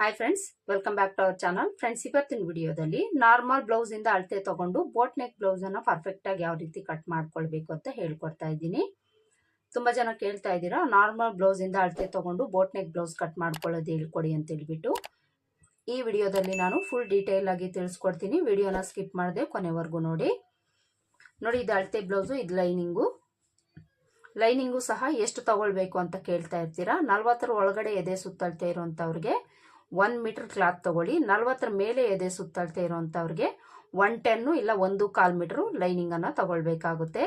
Hi friends welcome back to our channel friends ಇವತ್ತಿನ ವಿಡಿಯೋದಲ್ಲಿ normal blouse ಇಂದ ಅಳತೆ ತಗೊಂಡು ಬೋಟ್ ನೆಕ್ ಬ್ಲೌಸ್ ಅನ್ನ ಪರ್ಫೆಕ್ಟ್ ಆಗಿ ಯಾವ ರೀತಿ ಕಟ್ ಮಾಡ್ಕೊಳ್ಬೇಕು ಅಂತ ಹೇಳ್ಕೊಡ್ತಾ ಇದ್ದೀನಿ. ತುಂಬಾ ಜನ ಕೇಳ್ತಾ ಇದ್ದೀರಾ ನಾರ್ಮಲ್ ಬ್ಲೌಸ್ ಇಂದ ಅಳತೆ ತಗೊಂಡು ಬೋಟ್ ನೆಕ್ ಬ್ಲೌಸ್ ಕಟ್ ಮಾಡ್ಕೊಳ್ಳೋದು ಹೇಳ್ಕೊಡಿ ಅಂತ ಹೇಳ್ಬಿಟ್ಟು. ಈ ವಿಡಿಯೋದಲ್ಲಿ ನಾನು ಫುಲ್ ಡೀಟೇಲ್ ಆಗಿ ತಿಳಿಸ್ಕೊಡ್ತೀನಿ. ವಿಡಿಯೋನ ಸ್ಕಿಪ್ ಮಾಡದೆ ಕೊನೆವರೆಗೂ ನೋಡಿ. ನೋಡಿ, ಇದು ಅಳತೆ ಬ್ಲೌಸು ಇದು ಲೈನಿಂಗು ಲೈನಿಂಗು ಸಹ ಎಷ್ಟು ತಗೊಳ್ಬೇಕು ಅಂತ ಕೇಳ್ತಾ ಇರ್ತೀರಾ? ನಲ್ವತ್ತರ ಒಳಗಡೆ ಎದೆ ಸುತ್ತಳತೆ ಇರೋಂಥವ್ರಿಗೆ ಒನ್ ಮೀಟರ್ ಕ್ಲಾತ್ ತಗೊಳ್ಳಿ. ನಲ್ವತ್ತರ ಮೇಲೆ ಎದೆ ಸುತ್ತಳತೆ ಇರೋವಂಥವ್ರಿಗೆ ಒನ್ ಟೆನ್ನು ಇಲ್ಲ ಒಂದು ಕಾಲು ಮೀಟರ್ ಲೈನಿಂಗ್ ಅನ್ನ ತಗೊಳ್ಬೇಕಾಗುತ್ತೆ.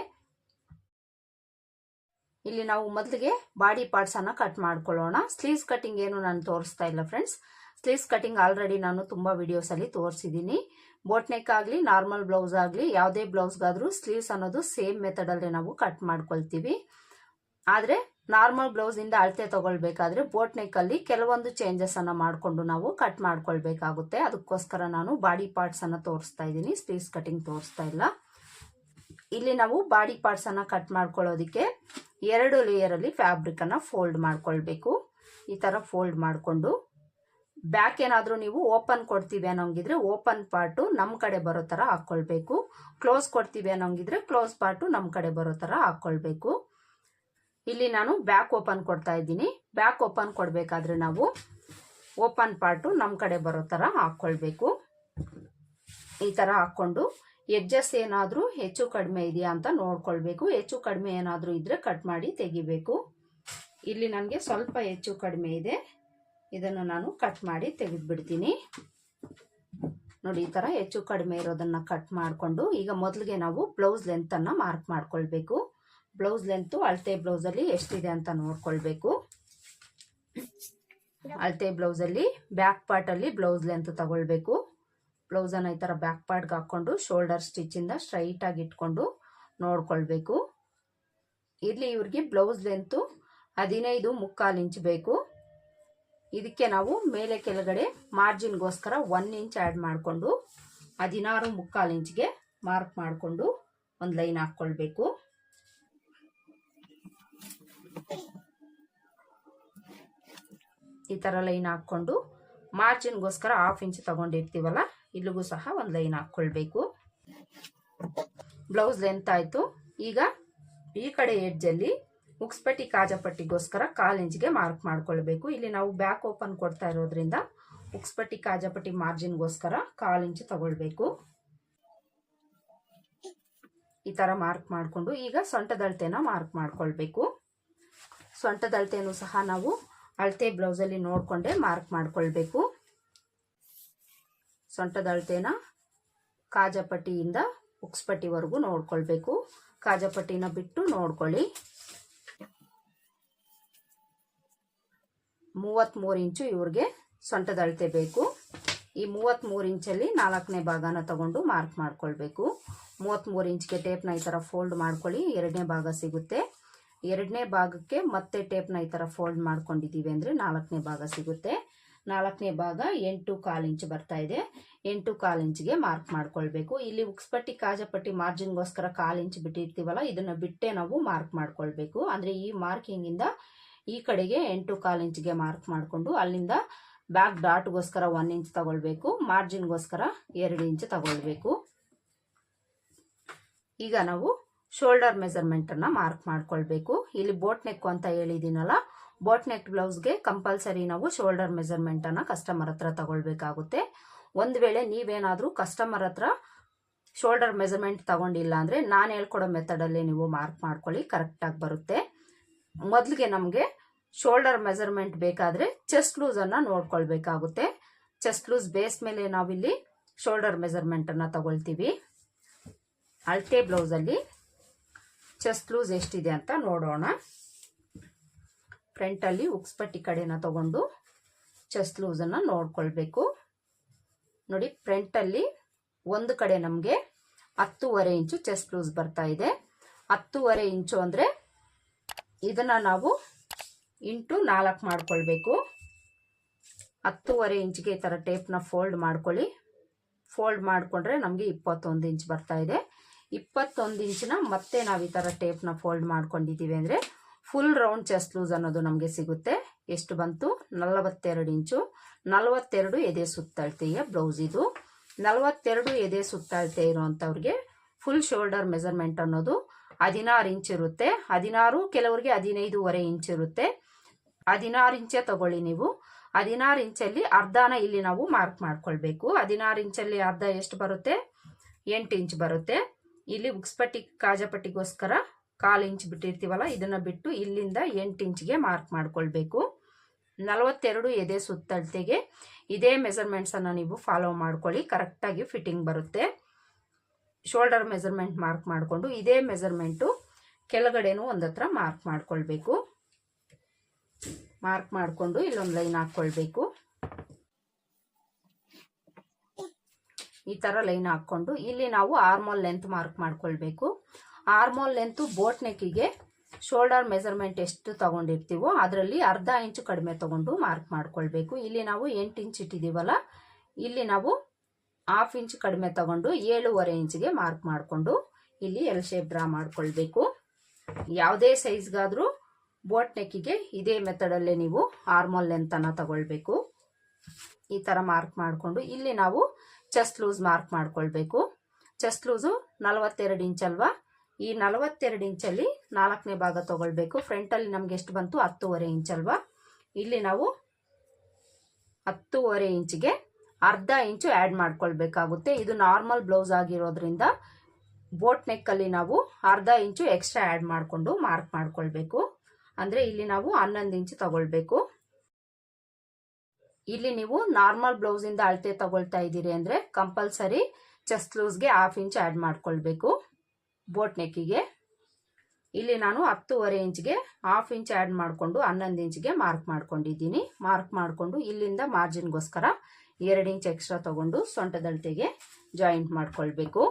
ಇಲ್ಲಿ ನಾವು ಮೊದಲಿಗೆ ಬಾಡಿ ಪಾರ್ಟ್ಸ್ ಅನ್ನ ಕಟ್ ಮಾಡ್ಕೊಳ್ಳೋಣ. ಸ್ಲೀವ್ಸ್ ಕಟಿಂಗ್ ಏನು ನಾನು ತೋರಿಸ್ತಾ ಇಲ್ಲ ಫ್ರೆಂಡ್ಸ್. ಸ್ಲೀವ್ಸ್ ಕಟಿಂಗ್ ಆಲ್ರೆಡಿ ನಾನು ತುಂಬಾ ವಿಡಿಯೋಸ್ ಅಲ್ಲಿ ತೋರಿಸಿದ್ದೀನಿ. ಬೋಟ್ ನೆಕ್ ಆಗಲಿ ನಾರ್ಮಲ್ ಬ್ಲೌಸ್ ಆಗಲಿ, ಯಾವುದೇ ಬ್ಲೌಸ್ಗಾದ್ರೂ ಸ್ಲೀವ್ಸ್ ಅನ್ನೋದು ಸೇಮ್ ಮೆಥಡ್ ಅಲ್ಲಿ ನಾವು ಕಟ್ ಮಾಡ್ಕೊಳ್ತೀವಿ. ಆದ್ರೆ ನಾರ್ಮಲ್ ಬ್ಲೌಸ್ ಇಂದ ಅಳತೆ ತಗೊಳ್ಬೇಕಾದ್ರೆ ಬೋಟ್ ನೆಕ್ ಅಲ್ಲಿ ಕೆಲವೊಂದು ಚೇಂಜಸ್ ಅನ್ನ ಮಾಡಿಕೊಂಡು ನಾವು ಕಟ್ ಮಾಡ್ಕೊಳ್ಬೇಕಾಗುತ್ತೆ. ಅದಕ್ಕೋಸ್ಕರ ನಾನು ಬಾಡಿ ಪಾರ್ಟ್ಸ್ ಅನ್ನ ತೋರಿಸ್ತಾ ಇದ್ದೀನಿ. ಸ್ಲೀವ್ಸ್ ಕಟಿಂಗ್ ತೋರಿಸ್ತಾ ಇಲ್ಲ. ಇಲ್ಲಿ ನಾವು ಬಾಡಿ ಪಾರ್ಟ್ಸ್ ಅನ್ನ ಕಟ್ ಮಾಡ್ಕೊಳ್ಳೋದಿಕ್ಕೆ ಎರಡು ಲೇಯರ್ ಅಲ್ಲಿ ಫ್ಯಾಬ್ರಿಕ್ ಅನ್ನ ಫೋಲ್ಡ್ ಮಾಡ್ಕೊಳ್ಬೇಕು. ಈ ತರ ಫೋಲ್ಡ್ ಮಾಡಿಕೊಂಡು ಬ್ಯಾಕ್ ಏನಾದರೂ ನೀವು ಓಪನ್ ಕೊಡ್ತೀವಿ ಅನ್ನೋಂಗಿದ್ರೆ ಓಪನ್ ಪಾರ್ಟು ನಮ್ಮ ಕಡೆ ಬರೋ ಥರ ಹಾಕ್ಕೊಳ್ಬೇಕು ಕ್ಲೋಸ್ ಕೊಡ್ತೀವಿ ಅನ್ನೋಂಗಿದ್ರೆ ಕ್ಲೋಸ್ ಪಾರ್ಟು ನಮ್ಮ ಕಡೆ ಬರೋ ಥರ ಹಾಕ್ಕೊಳ್ಬೇಕು ಇಲ್ಲಿ ನಾನು ಬ್ಯಾಕ್ ಓಪನ್ ಕೊಡ್ತಾ ಇದ್ದೀನಿ. ಬ್ಯಾಕ್ ಓಪನ್ ಕೊಡಬೇಕಾದ್ರೆ ನಾವು ಓಪನ್ ಪಾರ್ಟು ನಮ್ಮ ಕಡೆ ಬರೋ ಥರ ಹಾಕ್ಕೊಳ್ಬೇಕು ಈ ಥರ ಹಾಕ್ಕೊಂಡು ಎಡ್ಜಸ್ ಏನಾದರೂ ಹೆಚ್ಚು ಕಡಿಮೆ ಇದೆಯಾ ಅಂತ ನೋಡ್ಕೊಳ್ಬೇಕು. ಹೆಚ್ಚು ಕಡಿಮೆ ಏನಾದರೂ ಇದ್ದರೆ ಕಟ್ ಮಾಡಿ ತೆಗಿಬೇಕು. ಇಲ್ಲಿ ನನಗೆ ಸ್ವಲ್ಪ ಹೆಚ್ಚು ಕಡಿಮೆ ಇದೆ. ಇದನ್ನು ನಾನು ಕಟ್ ಮಾಡಿ ತೆಗೆದುಬಿಡ್ತೀನಿ. ನೋಡಿ, ಈ ಥರ ಹೆಚ್ಚು ಕಡಿಮೆ ಇರೋದನ್ನು ಕಟ್ ಮಾಡಿಕೊಂಡು ಈಗ ಮೊದಲಿಗೆ ನಾವು ಬ್ಲೌಸ್ ಲೆಂತನ್ನು ಮಾರ್ಕ್ ಮಾಡ್ಕೊಳ್ಬೇಕು. ಬ್ಲೌಸ್ ಲೆಂತು ಅಳತೆ ಬ್ಲೌಸಲ್ಲಿ ಎಷ್ಟಿದೆ ಅಂತ ನೋಡ್ಕೊಳ್ಬೇಕು. ಅಳತೆ ಬ್ಲೌಸಲ್ಲಿ ಬ್ಯಾಕ್ ಪಾರ್ಟಲ್ಲಿ ಬ್ಲೌಸ್ ಲೆಂತ್ ತಗೊಳ್ಬೇಕು. ಬ್ಲೌಸನ್ನು ಈ ಥರ ಬ್ಯಾಕ್ ಪಾರ್ಟ್ಗೆ ಹಾಕ್ಕೊಂಡು ಶೋಲ್ಡರ್ ಸ್ಟಿಚ್ಚಿಂದ ಸ್ಟ್ರೈಟಾಗಿ ಇಟ್ಕೊಂಡು ನೋಡ್ಕೊಳ್ಬೇಕು. ಇಲ್ಲಿ ಇವ್ರಿಗೆ ಬ್ಲೌಸ್ ಲೆಂತು ಹದಿನೈದು ಮುಕ್ಕಾಲು ಇಂಚ್ ಬೇಕು. ಇದಕ್ಕೆ ನಾವು ಮೇಲೆ ಕೆಳಗಡೆ ಮಾರ್ಜಿನ್ಗೋಸ್ಕರ ಒನ್ ಇಂಚ್ ಆ್ಯಡ್ ಮಾಡಿಕೊಂಡು ಹದಿನಾರು ಮುಕ್ಕಾಲು ಇಂಚ್ಗೆ ಮಾರ್ಕ್ ಮಾಡಿಕೊಂಡು ಒಂದು ಲೈನ್ ಹಾಕ್ಕೊಳ್ಬೇಕು. ಈ ಥರ ಲೈನ್ ಹಾಕ್ಕೊಂಡು ಮಾರ್ಜಿನ್ಗೋಸ್ಕರ ಹಾಫ್ ಇಂಚ್ ತಗೊಂಡಿರ್ತೀವಲ್ಲ, ಇಲ್ಲಿಗೂ ಸಹ ಒಂದು ಲೈನ್ ಹಾಕ್ಕೊಳ್ಬೇಕು. ಬ್ಲೌಸ್ ಲೆಂತ್ ಆಯಿತು. ಈಗ ಈ ಕಡೆ ಎಡ್ಜಲ್ಲಿ ಮುಕ್ಸ್ಪಟ್ಟಿ ಕಾಜಪಟ್ಟಿಗೋಸ್ಕರ ಕಾಲು ಇಂಚ್ಗೆ ಮಾರ್ಕ್ ಮಾಡ್ಕೊಳ್ಬೇಕು. ಇಲ್ಲಿ ನಾವು ಬ್ಯಾಕ್ ಓಪನ್ ಕೊಡ್ತಾ ಇರೋದ್ರಿಂದ ಉಕ್ಸ್ಪಟ್ಟಿ ಕಾಜಪಟ್ಟಿ ಮಾರ್ಜಿನ್ಗೋಸ್ಕರ ಕಾಲು ಇಂಚ್ ತಗೊಳ್ಬೇಕು. ಈ ಥರ ಮಾರ್ಕ್ ಮಾಡಿಕೊಂಡು ಈಗ ಸೊಂಟದಳತೆನ ಮಾರ್ಕ್ ಮಾಡ್ಕೊಳ್ಬೇಕು. ಸೊಂಟದಳತೆನೂ ಸಹ ನಾವು ಅಳತೆ ಬ್ಲೌಸಲ್ಲಿ ನೋಡಿಕೊಂಡೆ ಮಾರ್ಕ್ ಮಾಡ್ಕೊಳ್ಬೇಕು. ಸೊಂಟದಳತೆನ ಕಾಜಪಟ್ಟಿಯಿಂದ ಉಕ್ಸ್ಪಟ್ಟಿವರೆಗೂ ನೋಡ್ಕೊಳ್ಬೇಕು. ಕಾಜಪಟ್ಟಿನ ಬಿಟ್ಟು ನೋಡ್ಕೊಳ್ಳಿ. ಮೂವತ್ತ್ಮೂರು ಇಂಚು ಇವ್ರಿಗೆ ಸೊಂಟದ ಅಳತೆ ಬೇಕು. ಈ ಮೂವತ್ತ್ಮೂರು ಇಂಚಲ್ಲಿ ನಾಲ್ಕನೇ ಭಾಗನ ತಗೊಂಡು ಮಾರ್ಕ್ ಮಾಡ್ಕೊಳ್ಬೇಕು. ಮೂವತ್ತ್ಮೂರು ಇಂಚ್ಗೆ ಟೇಪ್ನ ಈ ಥರ ಫೋಲ್ಡ್ ಮಾಡ್ಕೊಳ್ಳಿ, ಎರಡನೇ ಭಾಗ ಸಿಗುತ್ತೆ. ಎರಡನೇ ಭಾಗಕ್ಕೆ ಮತ್ತೆ ಟೇಪ್ನ ಈ ಥರ ಫೋಲ್ಡ್ ಮಾಡ್ಕೊಂಡಿದ್ದೀವಿ ಅಂದರೆ ನಾಲ್ಕನೇ ಭಾಗ ಸಿಗುತ್ತೆ. ನಾಲ್ಕನೇ ಭಾಗ ಎಂಟು ಕಾಲು ಇಂಚ್ ಬರ್ತಾ ಇದೆ. ಎಂಟು ಕಾಲು ಇಂಚ್ಗೆ ಮಾರ್ಕ್ ಮಾಡ್ಕೊಳ್ಬೇಕು. ಇಲ್ಲಿ ಉಕ್ಸ್ಪಟ್ಟಿ, ಕಾಜಪಟ್ಟಿ ಮಾರ್ಜಿನ್ಗೋಸ್ಕರ ಕಾಲು ಇಂಚ್ ಬಿಟ್ಟಿರ್ತೀವಲ್ಲ, ಇದನ್ನು ಬಿಟ್ಟೆ ನಾವು ಮಾರ್ಕ್ ಮಾಡ್ಕೊಳ್ಬೇಕು. ಅಂದರೆ ಈ ಮಾರ್ಕಿಂಗಿಂದ ಈ ಕಡೆಗೆ ಎಂಟು ಕಾಲು ಇಂಚ್ಗೆ ಮಾರ್ಕ್ ಮಾಡಿಕೊಂಡು ಅಲ್ಲಿಂದ ಬ್ಯಾಕ್ ಡಾಟ್ಗೋಸ್ಕರ ಒನ್ ಇಂಚ್ ತಗೊಳ್ಬೇಕು. ಮಾರ್ಜಿನ್ಗೋಸ್ಕರ ಎರಡು ಇಂಚ್ ತಗೊಳ್ಬೇಕು. ಈಗ ನಾವು ಶೋಲ್ಡರ್ ಮೆಸರ್ಮೆಂಟನ್ನು ಮಾರ್ಕ್ ಮಾಡ್ಕೊಳ್ಬೇಕು. ಇಲ್ಲಿ ಬೋಟ್ ನೆಕ್ ಅಂತ ಹೇಳಿದ್ದೀನಲ್ಲ ಬೋಟ್ ನೆಕ್ ಬ್ಲೌಸ್ಗೆ ಕಂಪಲ್ಸರಿ ನಾವು ಶೋಲ್ಡರ್ ಮೆಸರ್ಮೆಂಟನ್ನು ಕಸ್ಟಮರ್ ಹತ್ರ ತಗೊಳ್ಬೇಕಾಗುತ್ತೆ. ಒಂದು ವೇಳೆ ನೀವೇನಾದರೂ ಕಸ್ಟಮರ್ ಹತ್ರ ಶೋಲ್ಡರ್ ಮೆಸರ್ಮೆಂಟ್ ತಗೊಂಡಿಲ್ಲ ಅಂದರೆ ನಾನು ಹೇಳ್ಕೊಡೋ ಮೆಥಡಲ್ಲಿ ನೀವು ಮಾರ್ಕ್ ಮಾಡ್ಕೊಳ್ಳಿ ಕರೆಕ್ಟಾಗಿ ಬರುತ್ತೆ. ಮೊದಲಿಗೆ ನಮಗೆ ಶೋಲ್ಡರ್ ಮೆಸರ್ಮೆಂಟ್ ಬೇಕಾದರೆ ಚೆಸ್ಟ್ ಲೂಸನ್ನು ನೋಡ್ಕೊಳ್ಬೇಕಾಗುತ್ತೆ. ಚೆಸ್ಟ್ ಲೂಸ್ ಬೇಸ್ ಮೇಲೆ ನಾವಿಲ್ಲಿ ಶೋಲ್ಡರ್ ಮೆಸರ್ಮೆಂಟನ್ನು ತಗೊಳ್ತೀವಿ. ಅಳತೆ ಬ್ಲೌಸಲ್ಲಿ ಚೆಸ್ಟ್ ಲೂಸ್ ಎಷ್ಟಿದೆ ಅಂತ ನೋಡೋಣ. ಫ್ರಂಟಲ್ಲಿ ಉಕ್ಸ್ಪಟ್ಟಿ ಕಡೆನ ತಗೊಂಡು ಚೆಸ್ಟ್ ಲೂಸನ್ನು ನೋಡ್ಕೊಳ್ಬೇಕು. ನೋಡಿ ಫ್ರಂಟಲ್ಲಿ ಒಂದು ಕಡೆ ನಮಗೆ ಹತ್ತೂವರೆ ಇಂಚು ಚೆಸ್ಟ್ ಲೂಸ್ ಬರ್ತಾ ಇದೆ. ಹತ್ತೂವರೆ ಇಂಚು ಅಂದರೆ ಇದನ್ನು ನಾವು ಇಂಟು ನಾಲ್ಕು ಮಾಡ್ಕೊಳ್ಬೇಕು. ಹತ್ತೂವರೆ ಇಂಚಿಗೆ ಈ ಥರ ಟೇಪ್ನ ಫೋಲ್ಡ್ ಮಾಡ್ಕೊಳ್ಳಿ. ಫೋಲ್ಡ್ ಮಾಡಿಕೊಂಡ್ರೆ ನಮಗೆ ಇಪ್ಪತ್ತೊಂದು ಇಂಚ್ ಬರ್ತಾ ಇದೆ. ಇಪ್ಪತ್ತೊಂದು ಇಂಚಿನ ಮತ್ತೆ ನಾವು ಈ ಥರ ಟೇಪ್ನ ಫೋಲ್ಡ್ ಮಾಡ್ಕೊಂಡಿದ್ದೀವಿ ಅಂದರೆ ಫುಲ್ ರೌಂಡ್ ಚೆಸ್ಟ್ ಲೂಸ್ ಅನ್ನೋದು ನಮಗೆ ಸಿಗುತ್ತೆ. ಎಷ್ಟು ಬಂತು? ನಲವತ್ತೆರಡು ಇಂಚು. ನಲವತ್ತೆರಡು ಎದೆ ಸುತ್ತಳತೆಯ ಬ್ಲೌಸ್ ಇದು. ನಲವತ್ತೆರಡು ಎದೆ ಸುತ್ತಳತೆ ಇರುವಂಥವ್ರಿಗೆ ಫುಲ್ ಶೋಲ್ಡರ್ ಮೆಜರ್ಮೆಂಟ್ ಅನ್ನೋದು ಹದಿನಾರು ಇಂಚ್ ಇರುತ್ತೆ. ಹದಿನಾರು, ಕೆಲವರಿಗೆ ಹದಿನೈದೂವರೆ ಇಂಚ್ ಇರುತ್ತೆ. ಹದಿನಾರು ಇಂಚೆ ತಗೊಳ್ಳಿ ನೀವು. ಹದಿನಾರು ಇಂಚಲ್ಲಿ ಅರ್ಧನ ಇಲ್ಲಿ ನಾವು ಮಾರ್ಕ್ ಮಾಡ್ಕೊಳ್ಬೇಕು. ಹದಿನಾರು ಇಂಚಲ್ಲಿ ಅರ್ಧ ಎಷ್ಟು ಬರುತ್ತೆ? ಎಂಟು ಇಂಚ್ ಬರುತ್ತೆ. ಇಲ್ಲಿ ಉಕ್ಸ್ಪಟ್ಟಿ ಕಾಜಪಟ್ಟಿಗೋಸ್ಕರ ಕಾಲು ಇಂಚ್ ಬಿಟ್ಟಿರ್ತೀವಲ್ಲ, ಇದನ್ನು ಬಿಟ್ಟು ಇಲ್ಲಿಂದ ಎಂಟು ಇಂಚ್ಗೆ ಮಾರ್ಕ್ ಮಾಡ್ಕೊಳ್ಬೇಕು. ನಲವತ್ತೆರಡು ಎದೆ ಸುತ್ತಳತೆಗೆ ಇದೇ ಮೆಸರ್ಮೆಂಟ್ಸನ್ನು ನೀವು ಫಾಲೋ ಮಾಡ್ಕೊಳ್ಳಿ ಕರೆಕ್ಟಾಗಿ ಫಿಟ್ಟಿಂಗ್ ಬರುತ್ತೆ. ಶೋಲ್ಡರ್ ಮೆಸರ್ಮೆಂಟ್ ಮಾರ್ಕ್ ಮಾಡಿಕೊಂಡು ಇದೇ ಮೆಸರ್ಮೆಂಟು ಕೆಳಗಡೆನೂ ಒಂದತ್ರ ಮಾರ್ಕ್ ಮಾಡ್ಕೊಳ್ಬೇಕು. ಮಾರ್ಕ್ ಮಾಡಿಕೊಂಡು ಇಲ್ಲೊಂದು ಲೈನ್ ಹಾಕ್ಕೊಳ್ಬೇಕು ಈ ಥರ ಲೈನ್ ಹಾಕ್ಕೊಂಡು ಇಲ್ಲಿ ನಾವು ಆರ್ಮೋಲ್ ಲೆಂತ್ ಮಾರ್ಕ್ ಮಾಡ್ಕೊಳ್ಬೇಕು. ಆರ್ಮೋಲ್ ಲೆಂತು ಬೋಟ್ ನೆಕ್ಕಿಗೆ ಶೋಲ್ಡರ್ ಮೆಜರ್ಮೆಂಟ್ ಎಷ್ಟು ತಗೊಂಡಿರ್ತೀವೋ ಅದರಲ್ಲಿ ಅರ್ಧ ಇಂಚು ಕಡಿಮೆ ತಗೊಂಡು ಮಾರ್ಕ್ ಮಾಡ್ಕೊಳ್ಬೇಕು. ಇಲ್ಲಿ ನಾವು ಎಂಟು ಇಂಚ್ ಇಟ್ಟಿದ್ದೀವಲ್ಲ ಇಲ್ಲಿ ನಾವು ಹಾಫ್ ಇಂಚ್ ಕಡಿಮೆ ತಗೊಂಡು ಏಳುವರೆ ಇಂಚಿಗೆ ಮಾರ್ಕ್ ಮಾಡಿಕೊಂಡು ಇಲ್ಲಿ ಎಲ್ ಶೇಪ್ ಡ್ರಾ ಮಾಡ್ಕೊಳ್ಬೇಕು. ಯಾವುದೇ ಸೈಜ್ಗಾದರೂ ಬೋಟ್ ನೆಕ್ಕಿಗೆ ಇದೇ ಮೆಥಡಲ್ಲೇ ನೀವು ಆರ್ಮೋಲ್ ಲೆಂತನ್ನು ತಗೊಳ್ಬೇಕು. ಈ ಥರ ಮಾರ್ಕ್ ಮಾಡಿಕೊಂಡು ಇಲ್ಲಿ ನಾವು ಚೆಸ್ಟ್ ಲೂಸ್ ಮಾರ್ಕ್ ಮಾಡ್ಕೊಳ್ಬೇಕು. ಚೆಸ್ಟ್ ಲೂಸು ನಲವತ್ತೆರಡು ಇಂಚ್ ಅಲ್ವಾ? ಈ ನಲವತ್ತೆರಡು ಇಂಚಲ್ಲಿ ನಾಲ್ಕನೇ ಭಾಗ ತಗೊಳ್ಬೇಕು. ಫ್ರಂಟಲ್ಲಿ ನಮ್ಗೆ ಎಷ್ಟು ಬಂತು? ಹತ್ತೂವರೆ ಇಂಚ್ ಅಲ್ವಾ? ಇಲ್ಲಿ ನಾವು ಹತ್ತುವರೆ ಇಂಚಿಗೆ ಅರ್ಧ ಇಂಚು ಆ್ಯಡ್ ಮಾಡ್ಕೊಳ್ಬೇಕಾಗುತ್ತೆ. ಇದು ನಾರ್ಮಲ್ ಬ್ಲೌಸ್ ಆಗಿರೋದ್ರಿಂದ ಬೋಟ್ ನೆಕ್ಕಲ್ಲಿ ನಾವು ಅರ್ಧ ಇಂಚು ಎಕ್ಸ್ಟ್ರಾ ಆ್ಯಡ್ ಮಾಡಿಕೊಂಡು ಮಾರ್ಕ್ ಮಾಡ್ಕೊಳ್ಬೇಕು. ಅಂದರೆ ಇಲ್ಲಿ ನಾವು ಹನ್ನೊಂದು ಇಂಚು ತಗೊಳ್ಬೇಕು. ಇಲ್ಲಿ ನೀವು ನಾರ್ಮಲ್ ಬ್ಲೌಸಿಂದ ಅಳತೆ ತಗೊಳ್ತಾ ಇದ್ದೀರಿ ಅಂದ್ರೆ ಕಂಪಲ್ಸರಿ ಚೆಸ್ಟ್ ಲೂಸ್ಗೆ ಹಾಫ್ ಇಂಚ್ ಆ್ಯಡ್ ಮಾಡ್ಕೊಳ್ಬೇಕು. ಬೋಟ್ ನೆಕ್ಕಿಗೆ ಇಲ್ಲಿ ನಾನು ಹತ್ತೂವರೆ ಇಂಚ್ಗೆ ಹಾಫ್ ಇಂಚ್ ಆ್ಯಡ್ ಮಾಡಿಕೊಂಡು ಹನ್ನೊಂದು ಇಂಚ್ಗೆ ಮಾರ್ಕ್ ಮಾಡ್ಕೊಂಡಿದ್ದೀನಿ. ಮಾರ್ಕ್ ಮಾಡಿಕೊಂಡು ಇಲ್ಲಿಂದ ಮಾರ್ಜಿನ್ಗೋಸ್ಕರ ಎರಡು ಇಂಚ್ ಎಕ್ಸ್ಟ್ರಾ ತಗೊಂಡು ಸೊಂಟದಳತೆಗೆ ಜಾಯಿಂಟ್ ಮಾಡ್ಕೊಳ್ಬೇಕು.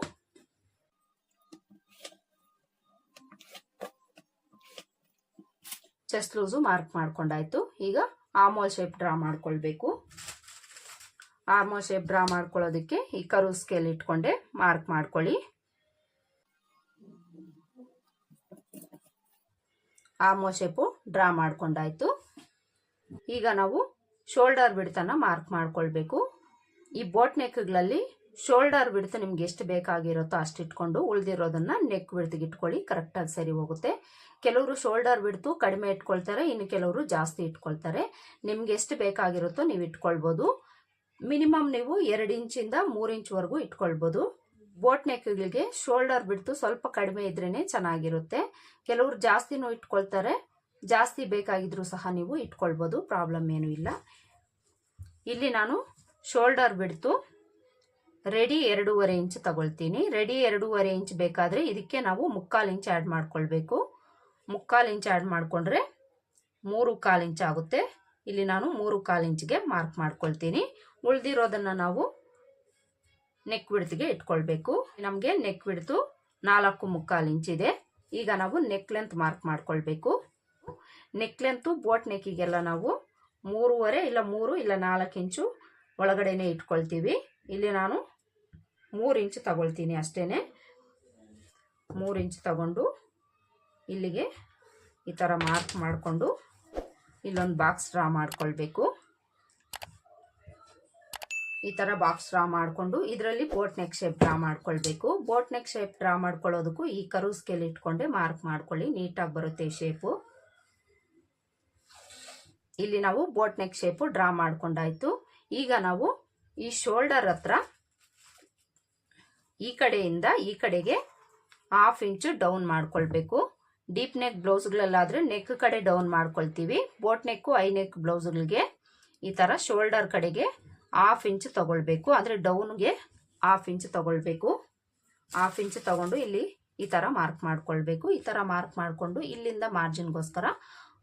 ಚೆಸ್ಟ್ ಲೂಸು ಮಾರ್ಕ್ ಮಾಡ್ಕೊಂಡಾಯ್ತು. ಈಗ ಆಮೋಲ್ ಶೇಪ್ ಡ್ರಾ ಮಾಡ್ಕೊಳ್ಬೇಕು. ಆಮೋಲ್ ಶೇಪ್ ಡ್ರಾ ಮಾಡ್ಕೊಳ್ಳೋದಕ್ಕೆ ಈ ಕರು ಸ್ಕೇಲ್ ಇಟ್ಕೊಂಡೆ ಮಾರ್ಕ್ ಮಾಡ್ಕೊಳ್ಳಿ. ಆರ್ಮೋ ಶೇಪು ಡ್ರಾ ಮಾಡ್ಕೊಂಡಾಯ್ತು. ಈಗ ನಾವು ಶೋಲ್ಡರ್ ಬಿಡ್ತನ ಮಾರ್ಕ್ ಮಾಡ್ಕೊಳ್ಬೇಕು. ಈ ಬೋಟ್ ನೆಕ್ಗಳಲ್ಲಿ ಶೋಲ್ಡರ್ ಬಿಡ್ತು ನಿಮ್ಗೆ ಎಷ್ಟು ಬೇಕಾಗಿರುತ್ತೋ ಅಷ್ಟು ಇಟ್ಕೊಂಡು ಉಳಿದಿರೋದನ್ನ ನೆಕ್ ಬಿಡ್ತಿಗೆ ಇಟ್ಕೊಳ್ಳಿ ಕರೆಕ್ಟಾಗಿ ಸರಿ ಹೋಗುತ್ತೆ. ಕೆಲವರು ಶೋಲ್ಡರ್ ಬಿಡ್ತು, ಕಡಿಮೆ ಇಟ್ಕೊಳ್ತಾರೆ, ಇನ್ನು ಕೆಲವರು ಜಾಸ್ತಿ ಇಟ್ಕೊಳ್ತಾರೆ. ನಿಮ್ಗೆ ಎಷ್ಟು ಬೇಕಾಗಿರುತ್ತೋ ನೀವು ಇಟ್ಕೊಳ್ಬೋದು. ಮಿನಿಮಮ್ ನೀವು ಎರಡು ಇಂಚಿಂದ ಮೂರು ಇಂಚ್ವರೆಗೂ ಇಟ್ಕೊಳ್ಬೋದು. ಬೋಟ್ ನೆಕ್ಗಳಿಗೆ ಶೋಲ್ಡರ್ ಬಿಡ್ತು, ಸ್ವಲ್ಪ ಕಡಿಮೆ ಇದ್ರೇ ಚೆನ್ನಾಗಿರುತ್ತೆ. ಕೆಲವರು ಜಾಸ್ತಿನೂ ಇಟ್ಕೊಳ್ತಾರೆ, ಜಾಸ್ತಿ ಬೇಕಾಗಿದ್ರು ಸಹ ನೀವು ಇಟ್ಕೊಳ್ಬೋದು, ಪ್ರಾಬ್ಲಮ್ ಏನೂ ಇಲ್ಲ. ಇಲ್ಲಿ ನಾನು ಶೋಲ್ಡರ್ ಬಿಡ್ತು, ರೆಡಿ ಎರಡೂವರೆ ಇಂಚ್ ತಗೊಳ್ತೀನಿ. ರೆಡಿ ಎರಡೂವರೆ ಇಂಚ್ ಬೇಕಾದರೆ ಇದಕ್ಕೆ ನಾವು ಮುಕ್ಕಾಲು ಇಂಚ್ ಆ್ಯಡ್ ಮಾಡ್ಕೊಳ್ಬೇಕು. ಮುಕ್ಕಾಲು ಇಂಚ್ ಆ್ಯಡ್ ಮಾಡಿಕೊಂಡ್ರೆ ಮೂರು ಕಾಲು ಇಂಚ್ ಆಗುತ್ತೆ. ಇಲ್ಲಿ ನಾನು ಮೂರು ಕಾಲು ಇಂಚ್ಗೆ ಮಾರ್ಕ್ ಮಾಡ್ಕೊಳ್ತೀನಿ. ಉಳಿದಿರೋದನ್ನು ನಾವು ನೆಕ್ ಬಿಡ್ತಿಗೆ ಇಟ್ಕೊಳ್ಬೇಕು. ನಮಗೆ ನೆಕ್ ಬಿಡ್ತು ನಾಲ್ಕು ಮುಕ್ಕಾಲು ಇಂಚ್ ಇದೆ. ಈಗ ನಾವು ನೆಕ್ ಲೆಂತ್ ಮಾರ್ಕ್ ಮಾಡ್ಕೊಳ್ಬೇಕು. ನೆಕ್ ಲೆಂತು ಬೋಟ್ ನೆಕ್ಕಿಗೆಲ್ಲ ನಾವು ಮೂರುವರೆ ಇಲ್ಲ ಮೂರು ಇಲ್ಲ ನಾಲ್ಕು ಇಂಚು ಒಳಗಡೆನೆ ಇಟ್ಕೊಳ್ತೀವಿ. ಇಲ್ಲಿ ನಾನು ಮೂರು ಇಂಚ್ ತಗೊಳ್ತೀನಿ ಅಷ್ಟೇ ಮೂರು ಇಂಚು ತಗೊಂಡು ಇಲ್ಲಿಗೆ ಈ ಥರ ಮಾರ್ಕ್ ಮಾಡಿಕೊಂಡು ಇಲ್ಲೊಂದು ಬಾಕ್ಸ್ ಡ್ರಾ ಮಾಡಿಕೊಳ್ಬೇಕು. ಈ ಥರ ಬಾಕ್ಸ್ ಡ್ರಾ ಮಾಡಿಕೊಂಡು ಇದರಲ್ಲಿ ಬೋಟ್ ನೆಕ್ ಶೇಪ್ ಡ್ರಾ ಮಾಡ್ಕೊಳ್ಬೇಕು. ಬೋಟ್ ನೆಕ್ ಶೇಪ್ ಡ್ರಾ ಮಾಡ್ಕೊಳ್ಳೋದಕ್ಕೂ ಈ ಕರು ಸ್ಕೇಲ್ ಇಟ್ಕೊಂಡೆ ಮಾರ್ಕ್ ಮಾಡ್ಕೊಳ್ಳಿ, ನೀಟಾಗಿ ಬರುತ್ತೆ ಶೇಪು. ಇಲ್ಲಿ ನಾವು ಬೋಟ್ ನೆಕ್ ಶೇಪು ಡ್ರಾ ಮಾಡ್ಕೊಂಡಾಯ್ತು. ಈಗ ನಾವು ಈ ಶೋಲ್ಡರ್ ಹತ್ರ ಈ ಕಡೆಯಿಂದ ಈ ಕಡೆಗೆ ಹಾಫ್ ಇಂಚು ಡೌನ್ ಮಾಡ್ಕೊಳ್ಬೇಕು. ಡೀಪ್ ನೆಕ್ ಬ್ಲೌಸ್ಗಳಲ್ಲಾದರೆ ನೆಕ್ ಕಡೆ ಡೌನ್ ಮಾಡ್ಕೊಳ್ತೀವಿ. ಬೋಟ್ ನೆಕ್ಕು, ಐ ನೆಕ್ ಬ್ಲೌಸ್ಗಳಿಗೆ ಈ ಥರ ಶೋಲ್ಡರ್ ಕಡೆಗೆ ಹಾಫ್ ಇಂಚ್ ತಗೊಳ್ಬೇಕು. ಅಂದರೆ ಡೌನ್ಗೆ ಹಾಫ್ ಇಂಚ್ ತಗೊಳ್ಬೇಕು. ಹಾಫ್ ಇಂಚ್ ತಗೊಂಡು ಇಲ್ಲಿ ಈ ಥರ ಮಾರ್ಕ್ ಮಾಡ್ಕೊಳ್ಬೇಕು. ಈ ಥರ ಮಾರ್ಕ್ ಮಾಡಿಕೊಂಡು ಇಲ್ಲಿಂದ ಮಾರ್ಜಿನ್ಗೋಸ್ಕರ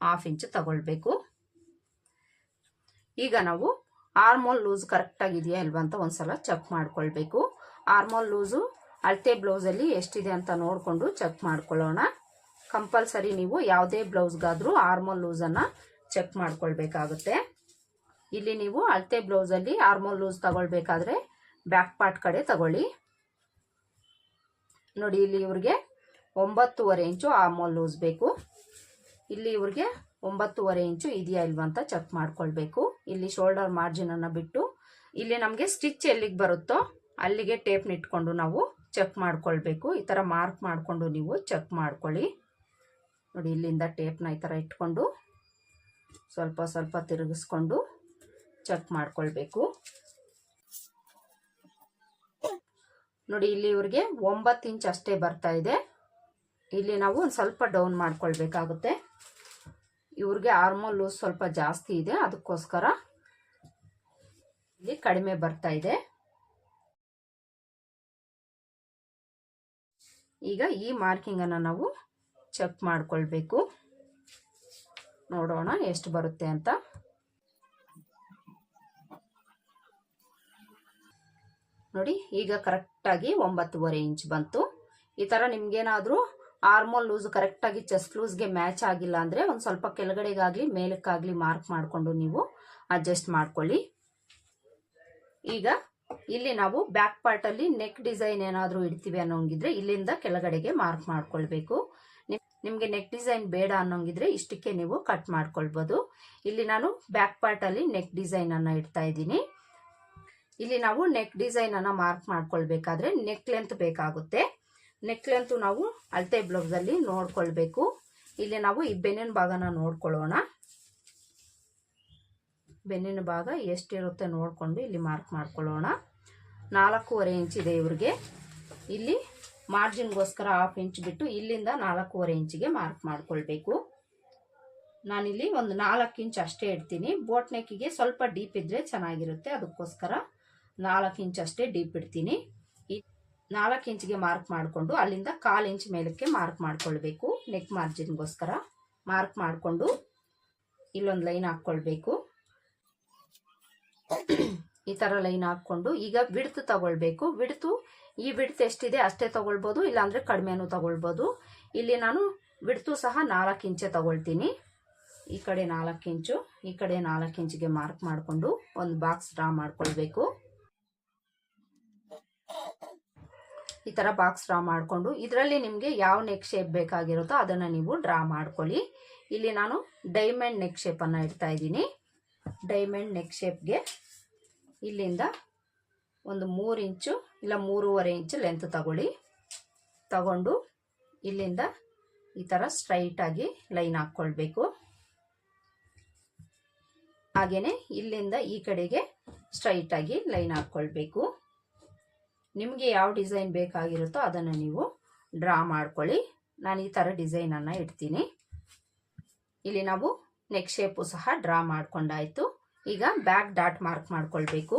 ಹಾಫ್ ಇಂಚ್ ತಗೊಳ್ಬೇಕು. ಈಗ ನಾವು ಆರ್ಮೋಲ್ ಲೂಸ್ ಕರೆಕ್ಟಾಗಿದೆಯಾ ಇಲ್ವಾ ಅಂತ ಒಂದ್ಸಲ ಚೆಕ್ ಮಾಡ್ಕೊಳ್ಬೇಕು. ಆರ್ಮೋಲ್ ಲೂಸು ಅಳತೆ ಬ್ಲೌಸಲ್ಲಿ ಎಷ್ಟಿದೆ ಅಂತ ನೋಡಿಕೊಂಡು ಚೆಕ್ ಮಾಡ್ಕೊಳ್ಳೋಣ. ಕಂಪಲ್ಸರಿ ನೀವು ಯಾವುದೇ ಬ್ಲೌಸ್ಗಾದರೂ ಆರ್ಮೋಲ್ ಲೂಸನ್ನು ಚೆಕ್ ಮಾಡ್ಕೊಳ್ಬೇಕಾಗುತ್ತೆ. ಇಲ್ಲಿ ನೀವು ಅಳತೆ ಬ್ಲೌಸಲ್ಲಿ ಆರ್ಮೋಲ್ ಲೂಸ್ ತಗೊಳ್ಬೇಕಾದ್ರೆ ಬ್ಯಾಕ್ ಪಾರ್ಟ್ ಕಡೆ ತಗೊಳ್ಳಿ. ನೋಡಿ, ಇಲ್ಲಿ ಇವ್ರಿಗೆ ಒಂಬತ್ತುವರೆ ಇಂಚು ಆರ್ಮೋಲ್ ಲೂಸ್ ಬೇಕು. ಇಲ್ಲಿ ಇವ್ರಿಗೆ ಒಂಬತ್ತುವರೆ ಇಂಚು ಇದೆಯಾ ಇಲ್ವಾ ಅಂತ ಚೆಕ್ ಮಾಡ್ಕೊಳ್ಬೇಕು. ಇಲ್ಲಿ ಶೋಲ್ಡರ್ ಮಾರ್ಜಿನನ್ನು ಬಿಟ್ಟು ಇಲ್ಲಿ ನಮಗೆ ಸ್ಟಿಚ್ ಎಲ್ಲಿಗೆ ಬರುತ್ತೋ ಅಲ್ಲಿಗೆ ಟೇಪ್ನಿಟ್ಕೊಂಡು ನಾವು ಚೆಕ್ ಮಾಡ್ಕೊಳ್ಬೇಕು. ಈ ಥರ ಮಾರ್ಕ್ ಮಾಡಿಕೊಂಡು ನೀವು ಚೆಕ್ ಮಾಡ್ಕೊಳ್ಳಿ. ನೋಡಿ, ಇಲ್ಲಿಂದ ಟೇಪ್ನ ಈ ಥರ ಇಟ್ಕೊಂಡು ಸ್ವಲ್ಪ ಸ್ವಲ್ಪ ತಿರುಗಿಸ್ಕೊಂಡು ಚೆಕ್ ಮಾಡ್ಕೊಳ್ಬೇಕು. ನೋಡಿ, ಇಲ್ಲಿ ಇವ್ರಿಗೆ ಒಂಬತ್ತು ಇಂಚ್ ಅಷ್ಟೇ ಬರ್ತಾ ಇದೆ. ಇಲ್ಲಿ ನಾವು ಒಂದು ಸ್ವಲ್ಪ ಡೌನ್ ಮಾಡ್ಕೊಳ್ಬೇಕಾಗುತ್ತೆ. ಇವ್ರಿಗೆ ಆರ್ಮೋಲ್ ಲೂಸ್ ಸ್ವಲ್ಪ ಜಾಸ್ತಿ ಇದೆ, ಅದಕ್ಕೋಸ್ಕರ ಇಲ್ಲಿ ಕಡಿಮೆ ಬರ್ತಾ ಇದೆ. ಈಗ ಈ ಮಾರ್ಕಿಂಗನ್ನು ನಾವು ಚೆಕ್ ಮಾಡಿಕೊಳ್ಬೇಕು. ನೋಡೋಣ ಎಷ್ಟು ಬರುತ್ತೆ ಅಂತ. ನೋಡಿ, ಈಗ ಕರೆಕ್ಟಾಗಿ ಒಂಬತ್ತುವರೆ ಇಂಚ್ ಬಂತು. ಈ ಥರ ನಿಮ್ಗೇನಾದರೂ ಆರ್ಮೋಲ್ ಲೂಸ್ ಕರೆಕ್ಟಾಗಿ ಚೆಸ್ಟ್ ಲೂಸ್ಗೆ ಮ್ಯಾಚ್ ಆಗಿಲ್ಲ ಅಂದರೆ ಒಂದು ಸ್ವಲ್ಪ ಕೆಳಗಡೆಗಾಗಲಿ, ಮೇಲಕ್ಕಾಗಲಿ ಮಾರ್ಕ್ ಮಾಡಿಕೊಂಡು ನೀವು ಅಡ್ಜಸ್ಟ್ ಮಾಡ್ಕೊಳ್ಳಿ. ಈಗ ಇಲ್ಲಿ ನಾವು ಬ್ಯಾಕ್ ಪಾರ್ಟಲ್ಲಿ ನೆಕ್ ಡಿಸೈನ್ ಏನಾದರೂ ಇಡ್ತೀವಿ ಅನ್ನೋಂಗಿದ್ರೆ ಇಲ್ಲಿಂದ ಕೆಳಗಡೆಗೆ ಮಾರ್ಕ್ ಮಾಡ್ಕೊಳ್ಬೇಕು. ನಿಮಗೆ ನೆಕ್ ಡಿಸೈನ್ ಬೇಡ ಅನ್ನೋಂಗಿದ್ರೆ ಇಷ್ಟಕ್ಕೆ ನೀವು ಕಟ್ ಮಾಡ್ಕೊಳ್ಬೋದು. ಇಲ್ಲಿ ನಾನು ಬ್ಯಾಕ್ ಪಾರ್ಟಲ್ಲಿ ನೆಕ್ ಡಿಸೈನನ್ನು ಇಡ್ತಾ ಇದ್ದೀನಿ. ಇಲ್ಲಿ ನಾವು ನೆಕ್ ಡಿಸೈನನ್ನು ಮಾರ್ಕ್ ಮಾಡ್ಕೊಳ್ಬೇಕಾದ್ರೆ ನೆಕ್ ಲೆಂತ್ ಬೇಕಾಗುತ್ತೆ. ನೆಕ್ ಲೆಂತ್ ನಾವು ಅಳತೆ ಬ್ಲೌಸಲ್ಲಿ ನೋಡ್ಕೊಳ್ಬೇಕು. ಇಲ್ಲಿ ನಾವು ಈ ಬೆನ್ನಿನ ಭಾಗನ ನೋಡ್ಕೊಳ್ಳೋಣ. ಬೆನ್ನಿನ ಭಾಗ ಎಷ್ಟಿರುತ್ತೆ ನೋಡಿಕೊಂಡು ಇಲ್ಲಿ ಮಾರ್ಕ್ ಮಾಡ್ಕೊಳ್ಳೋಣ. ನಾಲ್ಕೂವರೆ ಇಂಚ್ ಇದೆ ಇವ್ರಿಗೆ. ಇಲ್ಲಿ ಮಾರ್ಜಿನ್ಗೋಸ್ಕರ ಹಾಫ್ ಇಂಚ್ ಬಿಟ್ಟು ಇಲ್ಲಿಂದ ನಾಲ್ಕೂವರೆ ಇಂಚಿಗೆ ಮಾರ್ಕ್ ಮಾಡ್ಕೊಳ್ಬೇಕು. ನಾನಿಲ್ಲಿ ಒಂದು ನಾಲ್ಕು ಇಂಚ್ ಅಷ್ಟೇ ಇಡ್ತೀನಿ. ಬೋಟ್ ನೆಕ್ಕಿಗೆ ಸ್ವಲ್ಪ ಡೀಪ್ ಇದ್ದರೆ ಚೆನ್ನಾಗಿರುತ್ತೆ. ಅದಕ್ಕೋಸ್ಕರ ನಾಲ್ಕು ಇಂಚ್ ಅಷ್ಟೇ ಡೀಪ್ ಇಡ್ತೀನಿ. ಈ ನಾಲ್ಕು ಇಂಚಿಗೆ ಮಾರ್ಕ್ ಮಾಡಿಕೊಂಡು ಅಲ್ಲಿಂದ ಕಾಲು ಇಂಚ್ ಮೇಲಕ್ಕೆ ಮಾರ್ಕ್ ಮಾಡ್ಕೊಳ್ಬೇಕು. ನೆಕ್ ಮಾರ್ಜಿನ್ಗೋಸ್ಕರ ಮಾರ್ಕ್ ಮಾಡಿಕೊಂಡು ಇಲ್ಲೊಂದು ಲೈನ್ ಹಾಕ್ಕೊಳ್ಬೇಕು. ಈ ಥರ ಲೈನ್ ಹಾಕ್ಕೊಂಡು ಈಗ ಬಿಡ್ತು ತಗೊಳ್ಬೇಕು. ಬಿಡ್ತು ಈ ಬಿಡ್ತು ಎಷ್ಟಿದೆ ಅಷ್ಟೇ ತಗೊಳ್ಬೋದು, ಇಲ್ಲಾಂದರೆ ಕಡಿಮೆನೂ ತಗೊಳ್ಬೋದು. ಇಲ್ಲಿ ನಾನು ಬಿಡ್ತು ಸಹ ನಾಲ್ಕು ಇಂಚೆ ತಗೊಳ್ತೀನಿ. ಈ ಕಡೆ ನಾಲ್ಕು ಇಂಚು, ಈ ಕಡೆ ನಾಲ್ಕು ಇಂಚಿಗೆ ಮಾರ್ಕ್ ಮಾಡಿಕೊಂಡು ಒಂದು ಬಾಕ್ಸ್ ಡ್ರಾ ಮಾಡ್ಕೊಳ್ಬೇಕು. ಈ ಥರ ಬಾಕ್ಸ್ ಡ್ರಾ ಮಾಡಿಕೊಂಡು, ಇದರಲ್ಲಿ ನಿಮಗೆ ಯಾವ ನೆಕ್ ಶೇಪ್ ಬೇಕಾಗಿರುತ್ತೋ ಅದನ್ನು ನೀವು ಡ್ರಾ ಮಾಡ್ಕೊಳ್ಳಿ. ಇಲ್ಲಿ ನಾನು ಡೈಮಂಡ್ ನೆಕ್ ಶೇಪನ್ನು ಇಡ್ತಾ ಇದ್ದೀನಿ. ಡೈಮಂಡ್ ನೆಕ್ ಶೇಪ್ಗೆ ಇಲ್ಲಿಂದ ಒಂದು ಮೂರು ಇಂಚು ಇಲ್ಲ ಮೂರುವರೆ ಇಂಚ್ ಲೆಂತ್ ತಗೊಳ್ಳಿ. ತಗೊಂಡು ಇಲ್ಲಿಂದ ಈ ಥರ ಸ್ಟ್ರೈಟಾಗಿ ಲೈನ್ ಹಾಕ್ಕೊಳ್ಬೇಕು. ಹಾಗೆಯೇ ಇಲ್ಲಿಂದ ಈ ಕಡೆಗೆ ಸ್ಟ್ರೈಟಾಗಿ ಲೈನ್ ಹಾಕ್ಕೊಳ್ಬೇಕು. ನಿಮಗೆ ಯಾವ ಡಿಸೈನ್ ಬೇಕಾಗಿರುತ್ತೋ ಅದನ್ನು ನೀವು ಡ್ರಾ ಮಾಡ್ಕೊಳ್ಳಿ. ನಾನು ಈ ಥರ ಡಿಸೈನನ್ನು ಇಡ್ತೀನಿ. ಇಲ್ಲಿ ನಾವು ನೆಕ್ ಶೇಪು ಸಹ ಡ್ರಾ ಮಾಡ್ಕೊಂಡಾಯಿತು. ಈಗ ಬ್ಯಾಕ್ ಡಾಟ್ ಮಾರ್ಕ್ ಮಾಡ್ಕೊಳ್ಬೇಕು.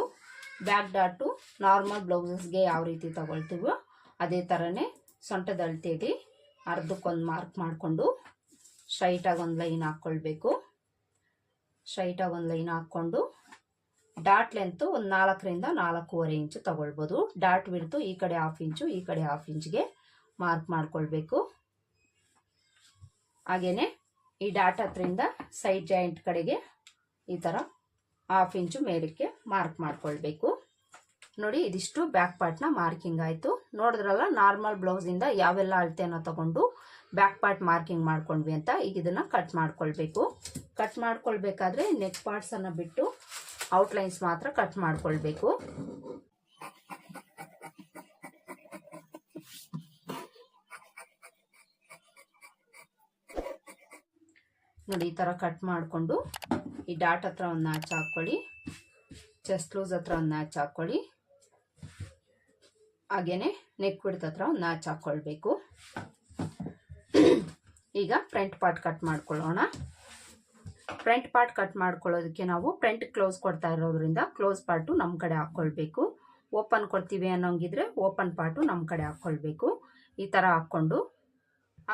ಬ್ಯಾಕ್ ಡಾಟು ನಾರ್ಮಲ್ ಬ್ಲೌಸಸ್ಗೆ ಯಾವ ರೀತಿ ತಗೊಳ್ತೀವೋ ಅದೇ ಥರನೇ ಸೊಂಟದ ಅಳತೆಯಲ್ಲಿ ಅರ್ಧಕ್ಕೊಂದು ಮಾರ್ಕ್ ಮಾಡಿಕೊಂಡು ಸ್ಟ್ರೈಟಾಗಿ ಒಂದು ಲೈನ್ ಹಾಕ್ಕೊಳ್ಬೇಕು. ಸ್ಟ್ರೈಟಾಗಿ ಒಂದು ಲೈನ್ ಹಾಕ್ಕೊಂಡು ಡಾಟ್ ಲೆಂತು ಒಂದು ನಾಲ್ಕರಿಂದ ನಾಲ್ಕೂವರೆ ಇಂಚು ತಗೊಳ್ಬೋದು. ಡಾಟ್ ಬಿಡ್ತು ಈ ಕಡೆ ಹಾಫ್ ಇಂಚು, ಈ ಕಡೆ ಹಾಫ್ ಇಂಚ್ಗೆ ಮಾರ್ಕ್ ಮಾಡ್ಕೊಳ್ಬೇಕು. ಹಾಗೆಯೇ ಈ ಡಾಟ್ ಹತ್ರಿಂದ ಸೈಡ್ ಜಾಯಿಂಟ್ ಕಡೆಗೆ ಈ ಥರ ಹಾಫ್ ಇಂಚು ಮೇಲಕ್ಕೆ ಮಾರ್ಕ್ ಮಾಡ್ಕೊಳ್ಬೇಕು. ನೋಡಿ, ಇದಿಷ್ಟು ಬ್ಯಾಕ್ ಪಾರ್ಟ್ನ ಮಾರ್ಕಿಂಗ್ ಆಯಿತು. ನೋಡಿದ್ರಲ್ಲ ನಾರ್ಮಲ್ ಬ್ಲೌಸಿಂದ ಯಾವೆಲ್ಲ ಅಳತೆನ ತಗೊಂಡು ಬ್ಯಾಕ್ ಪಾರ್ಟ್ ಮಾರ್ಕಿಂಗ್ ಮಾಡ್ಕೊಂಡ್ವಿ ಅಂತ ಈಗ ಇದನ್ನು ಕಟ್ ಮಾಡ್ಕೊಳ್ಬೇಕು. ಕಟ್ ಮಾಡ್ಕೊಳ್ಬೇಕಾದ್ರೆ ನೆಕ್ ಪಾರ್ಟ್ಸನ್ನು ಬಿಟ್ಟು ಔಟ್ಲೈನ್ಸ್ ಮಾತ್ರ ಕಟ್ ಮಾಡ್ಕೊಳ್ಬೇಕು. ನೋಡಿ, ಈ ಥರ ಕಟ್ ಮಾಡಿಕೊಂಡು ಈ ಡಾಟ್ ಹತ್ರ ಒಂದು ನ್ಯಾಚ್ ಹಾಕ್ಕೊಳ್ಳಿ. ಚೆಸ್ಟ್ ಲೂಸ್ ಹತ್ರ ಒಂದು ನ್ಯಾಚ್ ಹಾಕ್ಕೊಳ್ಳಿ. ಹಾಗೆಯೇ ನೆಕ್ ಬಿಡ್ತ ಹತ್ರ ಒಂದು ನ್ಯಾಚ್ ಹಾಕ್ಕೊಳ್ಬೇಕು. ಈಗ ಫ್ರಂಟ್ ಪಾರ್ಟ್ ಕಟ್ ಮಾಡ್ಕೊಳ್ಳೋಣ. ಫ್ರಂಟ್ ಪಾರ್ಟ್ ಕಟ್ ಮಾಡ್ಕೊಳ್ಳೋದಕ್ಕೆ ನಾವು ಫ್ರಂಟ್ ಕ್ಲೋಸ್ ಕೊಡ್ತಾ ಇರೋದ್ರಿಂದ ಕ್ಲೋಸ್ ಪಾರ್ಟು ನಮ್ಮ ಕಡೆ ಹಾಕ್ಕೊಳ್ಬೇಕು. ಓಪನ್ ಕೊಡ್ತೀವಿ ಅನ್ನೋಂಗಿದ್ರೆ ಓಪನ್ ಪಾರ್ಟು ನಮ್ಮ ಕಡೆ ಹಾಕ್ಕೊಳ್ಬೇಕು. ಈ ಥರ ಹಾಕ್ಕೊಂಡು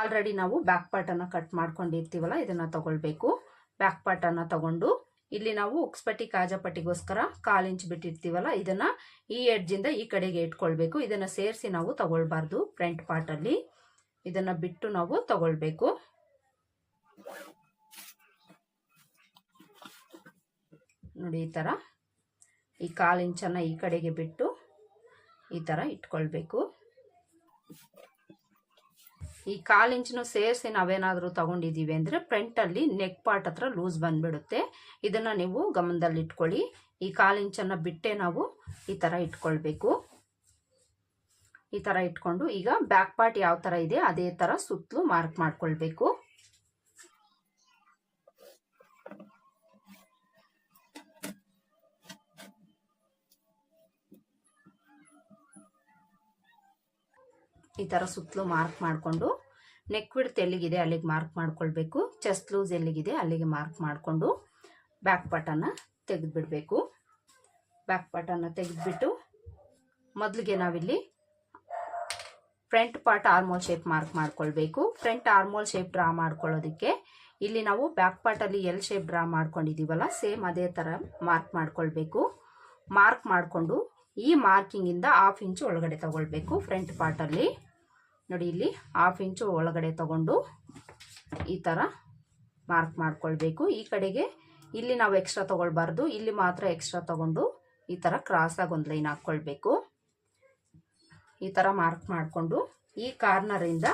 ಆಲ್ರೆಡಿ ನಾವು ಬ್ಯಾಕ್ ಪಾರ್ಟನ್ನು ಕಟ್ ಮಾಡ್ಕೊಂಡಿರ್ತೀವಲ್ಲ, ಇದನ್ನು ತಗೊಳ್ಬೇಕು. ಬ್ಯಾಕ್ ಪಾರ್ಟನ್ನು ತಗೊಂಡು ಇಲ್ಲಿ ನಾವು ಉಕ್ಸ್ಪಟ್ಟಿ ಕಾಜಪಟ್ಟಿಗೋಸ್ಕರ ಕಾಲು ಇಂಚ್ ಬಿಟ್ಟಿರ್ತೀವಲ್ಲ, ಇದನ್ನ ಈ ಎಡ್ಜಿಂದ ಈ ಕಡೆಗೆ ಇಟ್ಕೊಳ್ಬೇಕು. ಇದನ್ನ ಸೇರಿಸಿ ನಾವು ತಗೊಳ್ಬಾರ್ದು ಫ್ರಂಟ್ ಪಾರ್ಟಲ್ಲಿ ಇದನ್ನ ಬಿಟ್ಟು ನಾವು ತಗೊಳ್ಬೇಕು. ನೋಡಿ, ಈ ತರ. ಈ ಕಾಲು ಇಂಚನ್ನ ಈ ಕಡೆಗೆ ಬಿಟ್ಟು ಈ ತರ ಇಟ್ಕೊಳ್ಬೇಕು. ಈ ಕಾಲು ಇಂಚನ್ನು ಸೇರಿಸಿ ನಾವೇನಾದರೂ ತಗೊಂಡಿದ್ದೀವಿ ಅಂದರೆ ಫ್ರಂಟಲ್ಲಿ ನೆಕ್ ಪಾರ್ಟ್ ಹತ್ರ ಲೂಸ್ ಬಂದುಬಿಡುತ್ತೆ. ಇದನ್ನು ನೀವು ಗಮನದಲ್ಲಿ ಇಟ್ಕೊಳ್ಳಿ ಈ ಕಾಲಿಂಚನ್ನು ಬಿಟ್ಟೆ ನಾವು ಈ ಥರ ಇಟ್ಕೊಳ್ಬೇಕು. ಈ ಥರ ಇಟ್ಕೊಂಡು ಈಗ ಬ್ಯಾಕ್ ಪಾರ್ಟ್ ಯಾವ ಥರ ಇದೆ ಅದೇ ಥರ ಸುತ್ತಲೂ ಮಾರ್ಕ್ ಮಾಡ್ಕೊಳ್ಬೇಕು. ಈ ಥರ ಸುತ್ತಲೂ ಮಾರ್ಕ್ ಮಾಡಿಕೊಂಡು ನೆಕ್ ವಿಡ್ತ್ ಎಲ್ಲಿಗಿದೆ ಅಲ್ಲಿಗೆ ಮಾರ್ಕ್ ಮಾಡ್ಕೊಳ್ಬೇಕು. ಚೆಸ್ಟ್ ಲೂಸ್ ಎಲ್ಲಿಗಿದೆ ಅಲ್ಲಿಗೆ ಮಾರ್ಕ್ ಮಾಡಿಕೊಂಡು ಬ್ಯಾಕ್ ಪಾಟನ್ನು ತೆಗೆದುಬಿಡಬೇಕು. ಬ್ಯಾಕ್ ಪಾಟನ್ನು ತೆಗೆದುಬಿಟ್ಟು ಮೊದಲಿಗೆ ನಾವಿಲ್ಲಿ front part armhole shape mark ಮಾಡ್ಕೊಳ್ಬೇಕು. ಫ್ರಂಟ್ ಆರ್ಮೋಲ್ ಶೇಪ್ ಡ್ರಾ ಮಾಡ್ಕೊಳ್ಳೋದಕ್ಕೆ ಇಲ್ಲಿ ನಾವು ಬ್ಯಾಕ್ ಪಾರ್ಟಲ್ಲಿ ಎಲ್ ಶೇಪ್ ಡ್ರಾ ಮಾಡ್ಕೊಂಡಿದ್ದೀವಲ್ಲ ಸೇಮ್ ಅದೇ ಥರ ಮಾರ್ಕ್ ಮಾಡ್ಕೊಳ್ಬೇಕು. ಮಾರ್ಕ್ ಮಾಡಿಕೊಂಡು ಈ ಮಾರ್ಕಿಂಗಿಂದ ಹಾಫ್ ಇಂಚು ಒಳಗಡೆ ತಗೊಳ್ಬೇಕು ಫ್ರಂಟ್ ಪಾರ್ಟಲ್ಲಿ ನೋಡಿ ಇಲ್ಲಿ ಹಾಫ್ ಇಂಚು ಒಳಗಡೆ ತಗೊಂಡು ಈ ಥರ ಮಾರ್ಕ್ ಮಾಡ್ಕೊಳ್ಬೇಕು. ಈ ಕಡೆಗೆ ಇಲ್ಲಿ ನಾವು ಎಕ್ಸ್ಟ್ರಾ ತಗೊಳ್ಬಾರ್ದು. ಇಲ್ಲಿ ಮಾತ್ರ ಎಕ್ಸ್ಟ್ರಾ ತಗೊಂಡು ಈ ಥರ ಕ್ರಾಸಾಗಿ ಒಂದು ಲೈನ್ ಹಾಕ್ಕೊಳ್ಬೇಕು ಈ ಥರ ಮಾರ್ಕ್ ಮಾಡಿಕೊಂಡು ಈ ಕಾರ್ನರಿಂದ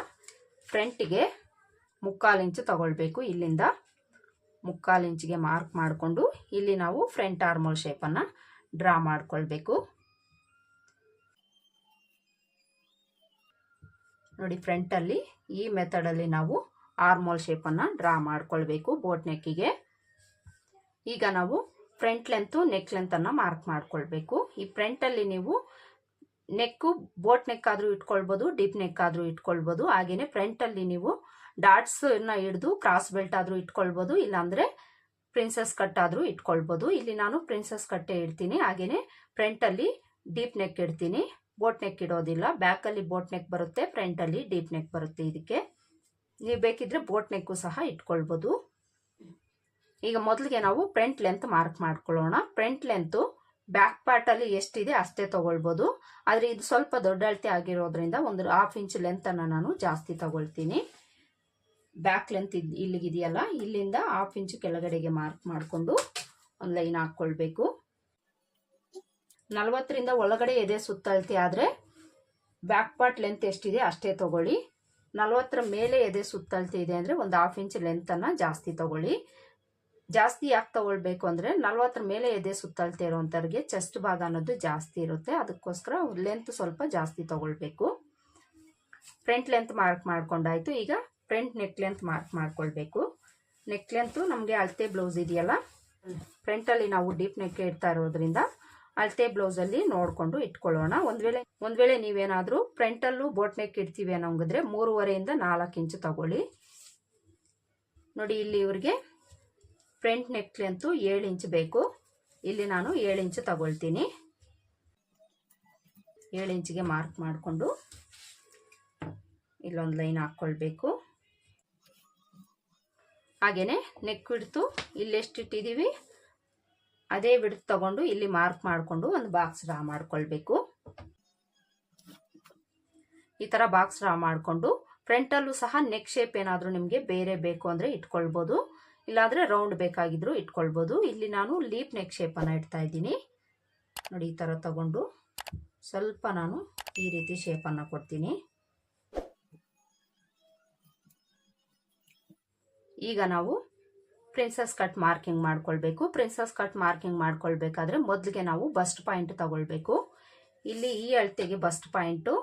ಫ್ರಂಟಿಗೆ ಮುಕ್ಕಾಲು ಇಂಚು ತಗೊಳ್ಬೇಕು. ಇಲ್ಲಿಂದ ಮುಕ್ಕಾಲು ಇಂಚಿಗೆ ಮಾರ್ಕ್ ಮಾಡಿಕೊಂಡು ಇಲ್ಲಿ ನಾವು ಫ್ರಂಟ್ ಆರ್ಮೋಲ್ ಶೇಪನ್ನು ಡ್ರಾ ಮಾಡ್ಕೊಳ್ಬೇಕು. ನೋಡಿ ಫ್ರಂಟಲ್ಲಿ ಈ ಮೆಥಡಲ್ಲಿ ನಾವು ಆರ್ಮೋಲ್ ಶೇಪನ್ನು ಡ್ರಾ ಮಾಡ್ಕೊಳ್ಬೇಕು ಬೋಟ್ ನೆಕ್ಕಿಗೆ ಈಗ ನಾವು ಫ್ರಂಟ್ ಲೆಂತು ನೆಕ್ ಲೆಂತನ್ನು ಮಾರ್ಕ್ ಮಾಡ್ಕೊಳ್ಬೇಕು. ಈ ಫ್ರಂಟಲ್ಲಿ ನೀವು ನೆಕ್ಕು ಬೋಟ್ ನೆಕ್ ಆದರೂ ಇಟ್ಕೊಳ್ಬೋದು ಡೀಪ್ ನೆಕ್ ಆದರೂ ಇಟ್ಕೊಳ್ಬೋದು. ಹಾಗೆಯೇ ಫ್ರಂಟಲ್ಲಿ ನೀವು ಡಾಟ್ಸನ್ನ ಹಿಡಿದು ಕ್ರಾಸ್ ಬೆಲ್ಟ್ ಆದರೂ ಇಟ್ಕೊಳ್ಬೋದು, ಇಲ್ಲಾಂದರೆ ಪ್ರಿನ್ಸಸ್ ಕಟ್ ಆದರೂ ಇಟ್ಕೊಳ್ಬೋದು. ಇಲ್ಲಿ ನಾನು ಪ್ರಿನ್ಸಸ್ ಕಟ್ಟೆ ಇಡ್ತೀನಿ. ಹಾಗೆಯೇ ಫ್ರಂಟಲ್ಲಿ ಡೀಪ್ ನೆಕ್ ಇಡ್ತೀನಿ. ಬೋಟ್ ನೆಕ್ ಇಡೋದಿಲ್ಲ. ಬ್ಯಾಕಲ್ಲಿ ಬೋಟ್ ನೆಕ್ ಬರುತ್ತೆ, ಫ್ರಂಟಲ್ಲಿ ಡೀಪ್ ನೆಕ್ ಬರುತ್ತೆ ಇದಕ್ಕೆ. ನೀವು ಬೇಕಿದ್ರೆ ಬೋಟ್ ನೆಕ್ಕು ಸಹ ಇಟ್ಕೊಳ್ಬೋದು. ಈಗ ಮೊದಲಿಗೆ ನಾವು ಫ್ರಂಟ್ ಲೆಂತ್ ಮಾರ್ಕ್ ಮಾಡ್ಕೊಳ್ಳೋಣ. ಫ್ರಂಟ್ ಲೆಂತು ಬ್ಯಾಕ್ ಪಾರ್ಟಲ್ಲಿ ಎಷ್ಟಿದೆ ಅಷ್ಟೇ ತಗೊಳ್ಬೋದು. ಆದರೆ ಇದು ಸ್ವಲ್ಪ ದೊಡ್ಡ ಅಳತೆ ಆಗಿರೋದ್ರಿಂದ ಒಂದು ಹಾಫ್ ಇಂಚ್ ಲೆಂತನ್ನು ನಾನು ಜಾಸ್ತಿ ತಗೊಳ್ತೀನಿ. ಬ್ಯಾಕ್ ಲೆಂತ್ ಇಲ್ಲಿಗಿದೆಯಲ್ಲ, ಇಲ್ಲಿಂದ ಹಾಫ್ ಇಂಚ್ ಕೆಳಗಡೆಗೆ ಮಾರ್ಕ್ ಮಾಡಿಕೊಂಡು ಒಂದು ಲೈನ್ ಹಾಕ್ಕೊಳ್ಬೇಕು. ನಲವತ್ತರಿಂದ ಒಳಗಡೆ ಎದೆ ಸುತ್ತಳತೆ ಆದರೆ ಬ್ಯಾಕ್ ಪಾರ್ಟ್ ಲೆಂತ್ ಎಷ್ಟಿದೆ ಅಷ್ಟೇ ತಗೊಳ್ಳಿ. ನಲವತ್ತರ ಮೇಲೆ ಎದೆ ಸುತ್ತಳತೆ ಇದೆ ಅಂದರೆ ಒಂದು ಹಾಫ್ ಇಂಚ್ ಲೆಂತನ್ನು ಜಾಸ್ತಿ ತಗೊಳ್ಳಿ. ಜಾಸ್ತಿ ಯಾಕೆ ತಗೊಳ್ಬೇಕು ಅಂದರೆ ನಲವತ್ತರ ಮೇಲೆ ಎದೆ ಸುತ್ತಳತೆ ಇರೋವಂಥವ್ರಿಗೆ ಚೆಸ್ಟ್ ಭಾಗ ಅನ್ನೋದು ಜಾಸ್ತಿ ಇರುತ್ತೆ. ಅದಕ್ಕೋಸ್ಕರ ಲೆಂತ್ ಸ್ವಲ್ಪ ಜಾಸ್ತಿ ತೊಗೊಳ್ಬೇಕು. ಫ್ರಂಟ್ ಲೆಂತ್ ಮಾರ್ಕ್ ಮಾಡ್ಕೊಂಡಾಯ್ತು. ಈಗ ಫ್ರಂಟ್ ನೆಕ್ ಲೆಂತ್ ಮಾರ್ಕ್ ಮಾಡ್ಕೊಳ್ಬೇಕು. ನೆಕ್ ಲೆಂತು ನಮಗೆ ಅಳತೆ ಬ್ಲೌಸ್ ಇದೆಯಲ್ಲ? ಫ್ರಂಟಲ್ಲಿ ನಾವು ಡೀಪ್ ನೆಕ್ ಇಡ್ತಾ ಇರೋದ್ರಿಂದ ಅಳತೆ ಬ್ಲೌಸಲ್ಲಿ ನೋಡಿಕೊಂಡು ಇಟ್ಕೊಳ್ಳೋಣ. ಒಂದು ವೇಳೆ ಒಂದು ವೇಳೆ ನೀವೇನಾದರೂ ಫ್ರಂಟಲ್ಲೂ ಬೋಟ್ ನೆಕ್ ಇಡ್ತೀವಿ ಅನ್ನೋಂಗಿದ್ರೆ ಮೂರುವರೆಯಿಂದ ನಾಲ್ಕು ಇಂಚು ತಗೊಳ್ಳಿ. ನೋಡಿ, ಇಲ್ಲಿ ಇವ್ರಿಗೆ ಫ್ರಂಟ್ ನೆಕ್ ಅಂತೂ ಏಳು ಇಂಚು ಬೇಕು. ಇಲ್ಲಿ ನಾನು ಏಳು ಇಂಚು ತಗೊಳ್ತೀನಿ. ಏಳು ಇಂಚಿಗೆ ಮಾರ್ಕ್ ಮಾಡಿಕೊಂಡು ಇಲ್ಲೊಂದು ಲೈನ್ ಹಾಕ್ಕೊಳ್ಬೇಕು. ಹಾಗೆಯೇ ನೆಕ್ ಬಿಡ್ತು ಇಲ್ಲೆಷ್ಟು ಇಟ್ಟಿದ್ದೀವಿ ಅದೇ ಬಿಡ್ತು ತಗೊಂಡು ಇಲ್ಲಿ ಮಾರ್ಕ್ ಮಾಡಿಕೊಂಡು ಒಂದು ಬಾಕ್ಸ್ ಡ್ರಾ ಮಾಡ್ಕೊಳ್ಬೇಕು. ಈ ಥರ ಬಾಕ್ಸ್ ಡ್ರಾ ಮಾಡಿಕೊಂಡು ಫ್ರಂಟಲ್ಲೂ ಸಹ ನೆಕ್ ಶೇಪ್ ಏನಾದರೂ ನಿಮಗೆ ಬೇರೆ ಬೇಕು ಅಂದರೆ ಇಟ್ಕೊಳ್ಬೋದು. ಇಲ್ಲಾಂದರೆ ರೌಂಡ್ ಬೇಕಾಗಿದ್ರು ಇಟ್ಕೊಳ್ಬೋದು. ಇಲ್ಲಿ ನಾನು ಲೀಪ್ ನೆಕ್ ಶೇಪನ್ನು ಇಡ್ತಾ ಇದ್ದೀನಿ. ನೋಡಿ ಈ ಥರ ತಗೊಂಡು ಸ್ವಲ್ಪ ನಾನು ಈ ರೀತಿ ಶೇಪನ್ನು ಕೊಡ್ತೀನಿ. ಈಗ ನಾವು ಪ್ರಿನ್ಸಸ್ ಕಟ್ ಮಾರ್ಕಿಂಗ್ ಮಾಡ್ಕೊಳ್ಬೇಕು. ಪ್ರಿನ್ಸಸ್ ಕಟ್ ಮಾರ್ಕಿಂಗ್ ಮಾಡ್ಕೊಳ್ಬೇಕಾದ್ರೆ ಮೊದಲಿಗೆ ನಾವು ಬಸ್ಟ್ ಪಾಯಿಂಟ್ ತಗೊಳ್ಬೇಕು. ಇಲ್ಲಿ ಈ ಅಳತೆಗೆ ಬಸ್ಟ್ ಪಾಯಿಂಟು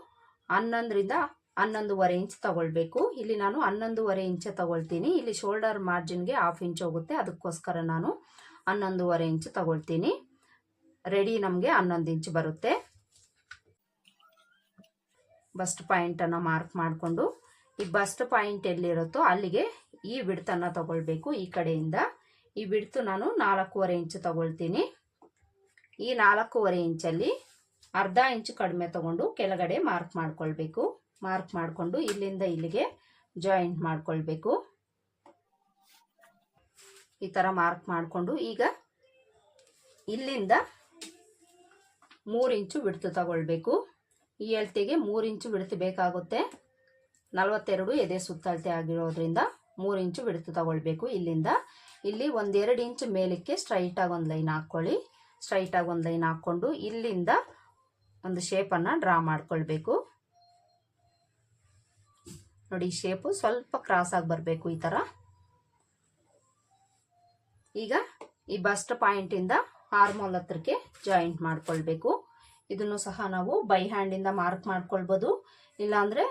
ಹನ್ನೊಂದರಿಂದ ಹನ್ನೊಂದುವರೆ ಇಂಚ್ ತಗೊಳ್ಬೇಕು. ಇಲ್ಲಿ ನಾನು ಹನ್ನೊಂದುವರೆ ಇಂಚ್ ತಗೊಳ್ತೀನಿ. ಇಲ್ಲಿ ಶೋಲ್ಡರ್ ಮಾರ್ಜಿನ್ಗೆ ಹಾಫ್ ಇಂಚ್ ಹೋಗುತ್ತೆ. ಅದಕ್ಕೋಸ್ಕರ ನಾನು ಹನ್ನೊಂದುವರೆ ಇಂಚ್ ತಗೊಳ್ತೀನಿ. ರೆಡಿ ನಮಗೆ ಹನ್ನೊಂದು ಇಂಚ್ ಬರುತ್ತೆ. ಬಸ್ಟ್ ಪಾಯಿಂಟನ್ನು ಮಾರ್ಕ್ ಮಾಡಿಕೊಂಡು ಈ ಬಸ್ಟ್ ಪಾಯಿಂಟ್ ಎಲ್ಲಿರುತ್ತೋ ಅಲ್ಲಿಗೆ ಈ ಬಿಡ್ತನ್ನು ತಗೊಳ್ಬೇಕು ಈ ಕಡೆಯಿಂದ. ಈ ಬಿಡ್ತು ನಾನು ನಾಲ್ಕೂವರೆ ಇಂಚು ತಗೊಳ್ತೀನಿ. ಈ ನಾಲ್ಕೂವರೆ ಇಂಚಲ್ಲಿ ಅರ್ಧ ಇಂಚು ಕಡಿಮೆ ತಗೊಂಡು ಕೆಳಗಡೆ ಮಾರ್ಕ್ ಮಾಡ್ಕೊಳ್ಬೇಕು. ಮಾರ್ಕ್ ಮಾಡಿಕೊಂಡು ಇಲ್ಲಿಂದ ಇಲ್ಲಿಗೆ ಜಾಯಿಂಟ್ ಮಾಡ್ಕೊಳ್ಬೇಕು. ಈ ಥರ ಮಾರ್ಕ್ ಮಾಡಿಕೊಂಡು ಈಗ ಇಲ್ಲಿಂದ ಮೂರು ಇಂಚು ಬಿಡ್ತು ತಗೊಳ್ಬೇಕು. ಈ ಅಳತೆಗೆ ಮೂರು ಇಂಚು ಬಿಡ್ತು ಬೇಕಾಗುತ್ತೆ. ನಲವತ್ತೆರಡು ಎದೆ ಸುತ್ತಳತೆ ಆಗಿರೋದ್ರಿಂದ ಮೂರು ಇಂಚು ಬಿಡ್ತು ತಗೊಳ್ಬೇಕು ಇಲ್ಲಿಂದ. ಇಲ್ಲಿ ಒಂದೆರಡು ಇಂಚು ಮೇಲಕ್ಕೆ ಸ್ಟ್ರೈಟಾಗಿ ಒಂದು ಲೈನ್ ಹಾಕ್ಕೊಳ್ಳಿ. ಸ್ಟ್ರೈಟಾಗಿ ಒಂದು ಲೈನ್ ಹಾಕ್ಕೊಂಡು ಇಲ್ಲಿಂದ ಒಂದು ಶೇಪನ್ನು ಡ್ರಾ ಮಾಡ್ಕೊಳ್ಬೇಕು. ನೋಡಿ ಶೇಪು ಸ್ವಲ್ಪ ಕ್ರಾಸ್ ಆಗಿ ಬರಬೇಕು ಈ ಥರ ಈಗ ಈ ಬಸ್ಟ್ ಪಾಯಿಂಟಿಂದ ಆರ್ಮೋಲ್ ಹತ್ರಕ್ಕೆ ಜಾಯಿಂಟ್ ಮಾಡ್ಕೊಳ್ಬೇಕು. ಇದನ್ನು ಸಹ ನಾವು ಬೈ ಹ್ಯಾಂಡಿಂದ ಮಾರ್ಕ್ ಮಾಡ್ಕೊಳ್ಬೋದು. ಇಲ್ಲಾಂದರೆ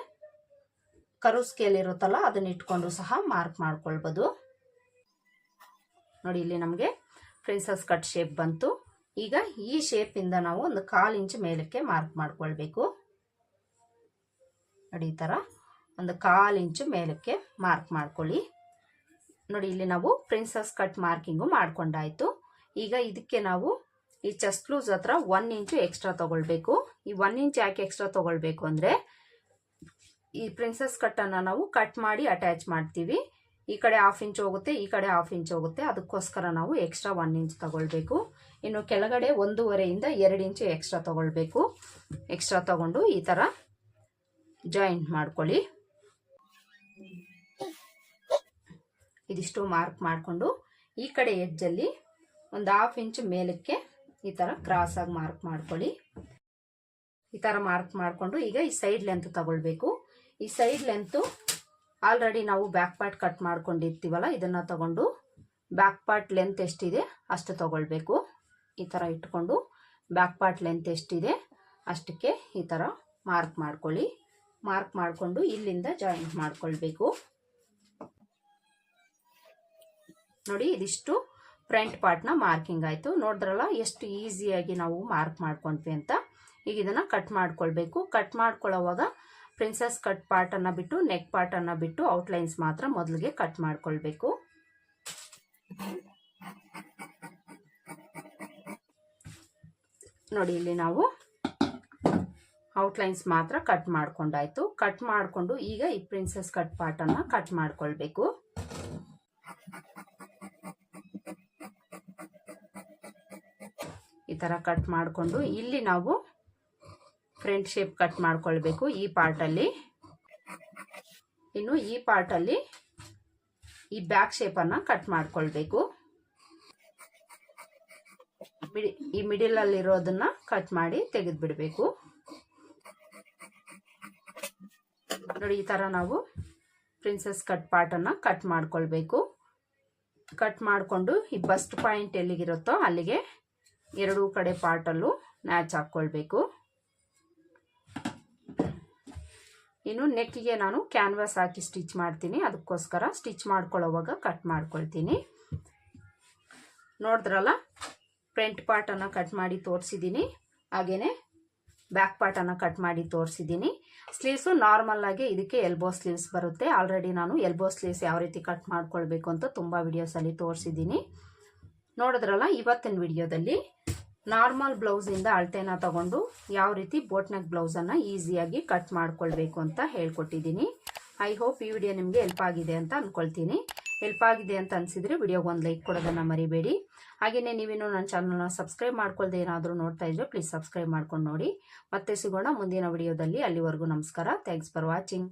ಕರು ಸ್ಕೇಲ್ ಇರುತ್ತಲ್ಲ, ಅದನ್ನ ಇಟ್ಕೊಂಡು ಸಹ ಮಾರ್ಕ್ ಮಾಡ್ಕೊಳ್ಬೋದು. ನೋಡಿ, ಇಲ್ಲಿ ನಮಗೆ ಪ್ರಿನ್ಸಸ್ ಕಟ್ ಶೇಪ್ ಬಂತು. ಈಗ ಈ ಶೇಪಿಂದ ನಾವು ಒಂದು ಕಾಲು ಇಂಚ್ ಮೇಲಕ್ಕೆ ಮಾರ್ಕ್ ಮಾಡ್ಕೊಳ್ಬೇಕು. ನೋಡಿ, ಈ ಥರ ಒಂದು ಕಾಲು ಇಂಚು ಮೇಲಕ್ಕೆ ಮಾರ್ಕ್ ಮಾಡ್ಕೊಳ್ಳಿ. ನೋಡಿ, ಇಲ್ಲಿ ನಾವು ಪ್ರಿನ್ಸಸ್ ಕಟ್ ಮಾರ್ಕಿಂಗು ಮಾಡ್ಕೊಂಡಾಯಿತು. ಈಗ ಇದಕ್ಕೆ ನಾವು ಈ ಚೆಸ್ಟ್ ಲೂಸ್ ಹತ್ರ ಒನ್ ಇಂಚು ಎಕ್ಸ್ಟ್ರಾ ತಗೊಳ್ಬೇಕು. ಈ ಒನ್ ಇಂಚ್ ಯಾಕೆ ಎಕ್ಸ್ಟ್ರಾ ತಗೊಳ್ಬೇಕು ಅಂದರೆ ಈ ಪ್ರಿನ್ಸಸ್ ಕಟ್ಟನ್ನು ನಾವು ಕಟ್ ಮಾಡಿ ಅಟ್ಯಾಚ್ ಮಾಡ್ತೀವಿ. ಈ ಕಡೆ ಹಾಫ್ ಇಂಚ್ ಹೋಗುತ್ತೆ, ಈ ಕಡೆ ಹಾಫ್ ಇಂಚ್ ಹೋಗುತ್ತೆ. ಅದಕ್ಕೋಸ್ಕರ ನಾವು ಎಕ್ಸ್ಟ್ರಾ ಒನ್ ಇಂಚ್ ತಗೊಳ್ಬೇಕು. ಇನ್ನು ಕೆಳಗಡೆ ಒಂದೂವರೆಯಿಂದ ಎರಡು ಇಂಚು ಎಕ್ಸ್ಟ್ರಾ ತಗೊಳ್ಬೇಕು. ಎಕ್ಸ್ಟ್ರಾ ತಗೊಂಡು ಈ ಥರ ಜಾಯಿಂಟ್ ಮಾಡ್ಕೊಳ್ಳಿ. ಇದಿಷ್ಟು ಮಾರ್ಕ್ ಮಾಡಿಕೊಂಡು ಈ ಕಡೆ ಎಜ್ಜಲ್ಲಿ ಒಂದು ಹಾಫ್ ಇಂಚ್ ಮೇಲಕ್ಕೆ ಈ ಥರ ಕ್ರಾಸ್ ಆಗಿ ಮಾರ್ಕ್ ಮಾಡ್ಕೊಳ್ಳಿ. ಈ ಥರ ಮಾರ್ಕ್ ಮಾಡಿಕೊಂಡು ಈಗ ಈ ಸೈಡ್ ಲೆಂತ್ ತಗೊಳ್ಬೇಕು. ಈ ಸೈಡ್ ಲೆಂತು ಆಲ್ರೆಡಿ ನಾವು ಬ್ಯಾಕ್ ಪಾರ್ಟ್ ಕಟ್ ಮಾಡ್ಕೊಂಡಿರ್ತೀವಲ್ಲ, ಇದನ್ನು ತಗೊಂಡು ಬ್ಯಾಕ್ ಪಾರ್ಟ್ ಲೆಂತ್ ಎಷ್ಟಿದೆ ಅಷ್ಟು ತಗೊಳ್ಬೇಕು. ಈ ಥರ ಇಟ್ಕೊಂಡು ಬ್ಯಾಕ್ ಪಾರ್ಟ್ ಲೆಂತ್ ಎಷ್ಟಿದೆ ಅಷ್ಟಕ್ಕೆ ಈ ಥರ ಮಾರ್ಕ್ ಮಾಡ್ಕೊಳ್ಳಿ. ಮಾರ್ಕ್ ಮಾಡಿಕೊಂಡು ಇಲ್ಲಿಂದ ಜಾಯಿಂಟ್ ಮಾಡ್ಕೊಳ್ಬೇಕು. ನೋಡಿ, ಇದಿಷ್ಟು ಫ್ರಂಟ್ ಪಾರ್ಟ್ನ ಮಾರ್ಕಿಂಗ್ ಆಯಿತು. ನೋಡಿದ್ರಲ್ಲ, ಎಷ್ಟು ಈಸಿಯಾಗಿ ನಾವು ಮಾರ್ಕ್ ಮಾಡ್ಕೊಂಡ್ವಿ ಅಂತ. ಈಗ ಇದನ್ನು ಕಟ್ ಮಾಡ್ಕೊಳ್ಬೇಕು. ಕಟ್ ಮಾಡ್ಕೊಳ್ಳೋವಾಗ ಪ್ರಿನ್ಸಸ್ ಕಟ್ ಪಾರ್ಟನ್ನು ಬಿಟ್ಟು ನೆಕ್ ಪಾರ್ಟನ್ನು ಬಿಟ್ಟು ಔಟ್ಲೈನ್ಸ್ ಮಾತ್ರ ಮೊದಲಿಗೆ ಕಟ್ ಮಾಡ್ಕೊಳ್ಬೇಕು. ನೋಡಿ, ಇಲ್ಲಿ ನಾವು ಔಟ್ಲೈನ್ಸ್ ಮಾತ್ರ ಕಟ್ ಮಾಡ್ಕೊಂಡಾಯ್ತು. ಕಟ್ ಮಾಡಿಕೊಂಡು ಈಗ ಈ ಪ್ರಿನ್ಸಸ್ ಕಟ್ ಪಾರ್ಟನ್ನು ಕಟ್ ಮಾಡ್ಕೊಳ್ಬೇಕು. ಈ ಥರ ಕಟ್ ಮಾಡಿಕೊಂಡು ಇಲ್ಲಿ ನಾವು ಫ್ರಂಟ್ ಶೇಪ್ ಕಟ್ ಮಾಡ್ಕೊಳ್ಬೇಕು ಈ ಪಾರ್ಟಲ್ಲಿ ಇನ್ನು ಈ ಪಾರ್ಟಲ್ಲಿ ಈ ಬ್ಯಾಕ್ ಶೇಪನ್ನು ಕಟ್ ಮಾಡ್ಕೊಳ್ಬೇಕು. ಮಿಡಿ, ಈ ಮಿಡಿಲಲ್ಲಿರೋದನ್ನು ಕಟ್ ಮಾಡಿ ತೆಗೆದು ಬಿಡಬೇಕು ನೋಡಿ ಈ ಥರ ನಾವು ಪ್ರಿನ್ಸಸ್ ಕಟ್ ಪಾರ್ಟನ್ನು ಕಟ್ ಮಾಡ್ಕೊಳ್ಬೇಕು. ಕಟ್ ಮಾಡಿಕೊಂಡು ಈ ಬಸ್ಟ್ ಪಾಯಿಂಟ್ ಎಲ್ಲಿಗಿರುತ್ತೋ ಅಲ್ಲಿಗೆ ಎರಡೂ ಕಡೆ ಪಾರ್ಟಲ್ಲೂ ಮ್ಯಾಚ್ ಹಾಕ್ಕೊಳ್ಬೇಕು. ಇನ್ನು ನೆಕ್ಕಿಗೆ ನಾನು ಕ್ಯಾನ್ವಾಸ್ ಹಾಕಿ ಸ್ಟಿಚ್ ಮಾಡ್ತೀನಿ. ಅದಕ್ಕೋಸ್ಕರ ಸ್ಟಿಚ್ ಮಾಡ್ಕೊಳ್ಳೋವಾಗ ಕಟ್ ಮಾಡ್ಕೊಳ್ತೀನಿ. ನೋಡಿದ್ರಲ್ಲ, ಫ್ರಂಟ್ ಪಾರ್ಟನ್ನು ಕಟ್ ಮಾಡಿ ತೋರಿಸಿದ್ದೀನಿ ಹಾಗೆಯೇ ಬ್ಯಾಕ್ ಪಾರ್ಟನ್ನು ಕಟ್ ಮಾಡಿ ತೋರಿಸಿದ್ದೀನಿ ಸ್ಲೀವ್ಸು ನಾರ್ಮಲ್ಲಾಗಿ ಇದಕ್ಕೆ ಎಲ್ಬೋ ಸ್ಲೀವ್ಸ್ ಬರುತ್ತೆ. ಆಲ್ರೆಡಿ ನಾನು ಎಲ್ಬೋ ಸ್ಲೀವ್ಸ್ ಯಾವ ರೀತಿ ಕಟ್ ಮಾಡ್ಕೊಳ್ಬೇಕು ಅಂತ ತುಂಬ ವಿಡಿಯೋಸಲ್ಲಿ ತೋರಿಸಿದ್ದೀನಿ ನೋಡಿದ್ರಲ್ಲ, ಇವತ್ತಿನ ವಿಡಿಯೋದಲ್ಲಿ ನಾರ್ಮಲ್ ಬ್ಲೌಸಿಂದ ಅಳತೆನ ತಗೊಂಡು ಯಾವ ರೀತಿ ಬೋಟ್ನೆಕ್ ಬ್ಲೌಸನ್ನು ಈಸಿಯಾಗಿ ಕಟ್ ಮಾಡ್ಕೊಳ್ಬೇಕು ಅಂತ ಹೇಳ್ಕೊಟ್ಟಿದ್ದೀನಿ. ಐ ಹೋಪ್ ಈ ವಿಡಿಯೋ ನಿಮಗೆ ಹೆಲ್ಪ್ ಆಗಿದೆ ಅಂತ ಅಂದ್ಕೊಳ್ತೀನಿ ಹೆಲ್ಪ್ ಆಗಿದೆ ಅಂತ ಅನಿಸಿದರೆ ವಿಡಿಯೋಗೆ ಒಂದು ಲೈಕ್ ಕೊಡೋದನ್ನು ಮರಿಬೇಡಿ. ಹಾಗೆಯೇ ನೀವೇನು ನನ್ನ ಚಾನಲ್ನ ಸಬ್ಸ್ಕ್ರೈಬ್ ಮಾಡ್ಕೊಳ್ದೆ ಏನಾದರೂ ನೋಡ್ತಾ ಇದ್ರೆ ಪ್ಲೀಸ್ ಸಬ್ಸ್ಕ್ರೈಬ್ ಮಾಡ್ಕೊಂಡು ನೋಡಿ. ಮತ್ತೆ ಸಿಗೋಣ ಮುಂದಿನ ವಿಡಿಯೋದಲ್ಲಿ ಅಲ್ಲಿವರೆಗೂ ನಮಸ್ಕಾರ. Thanks for watching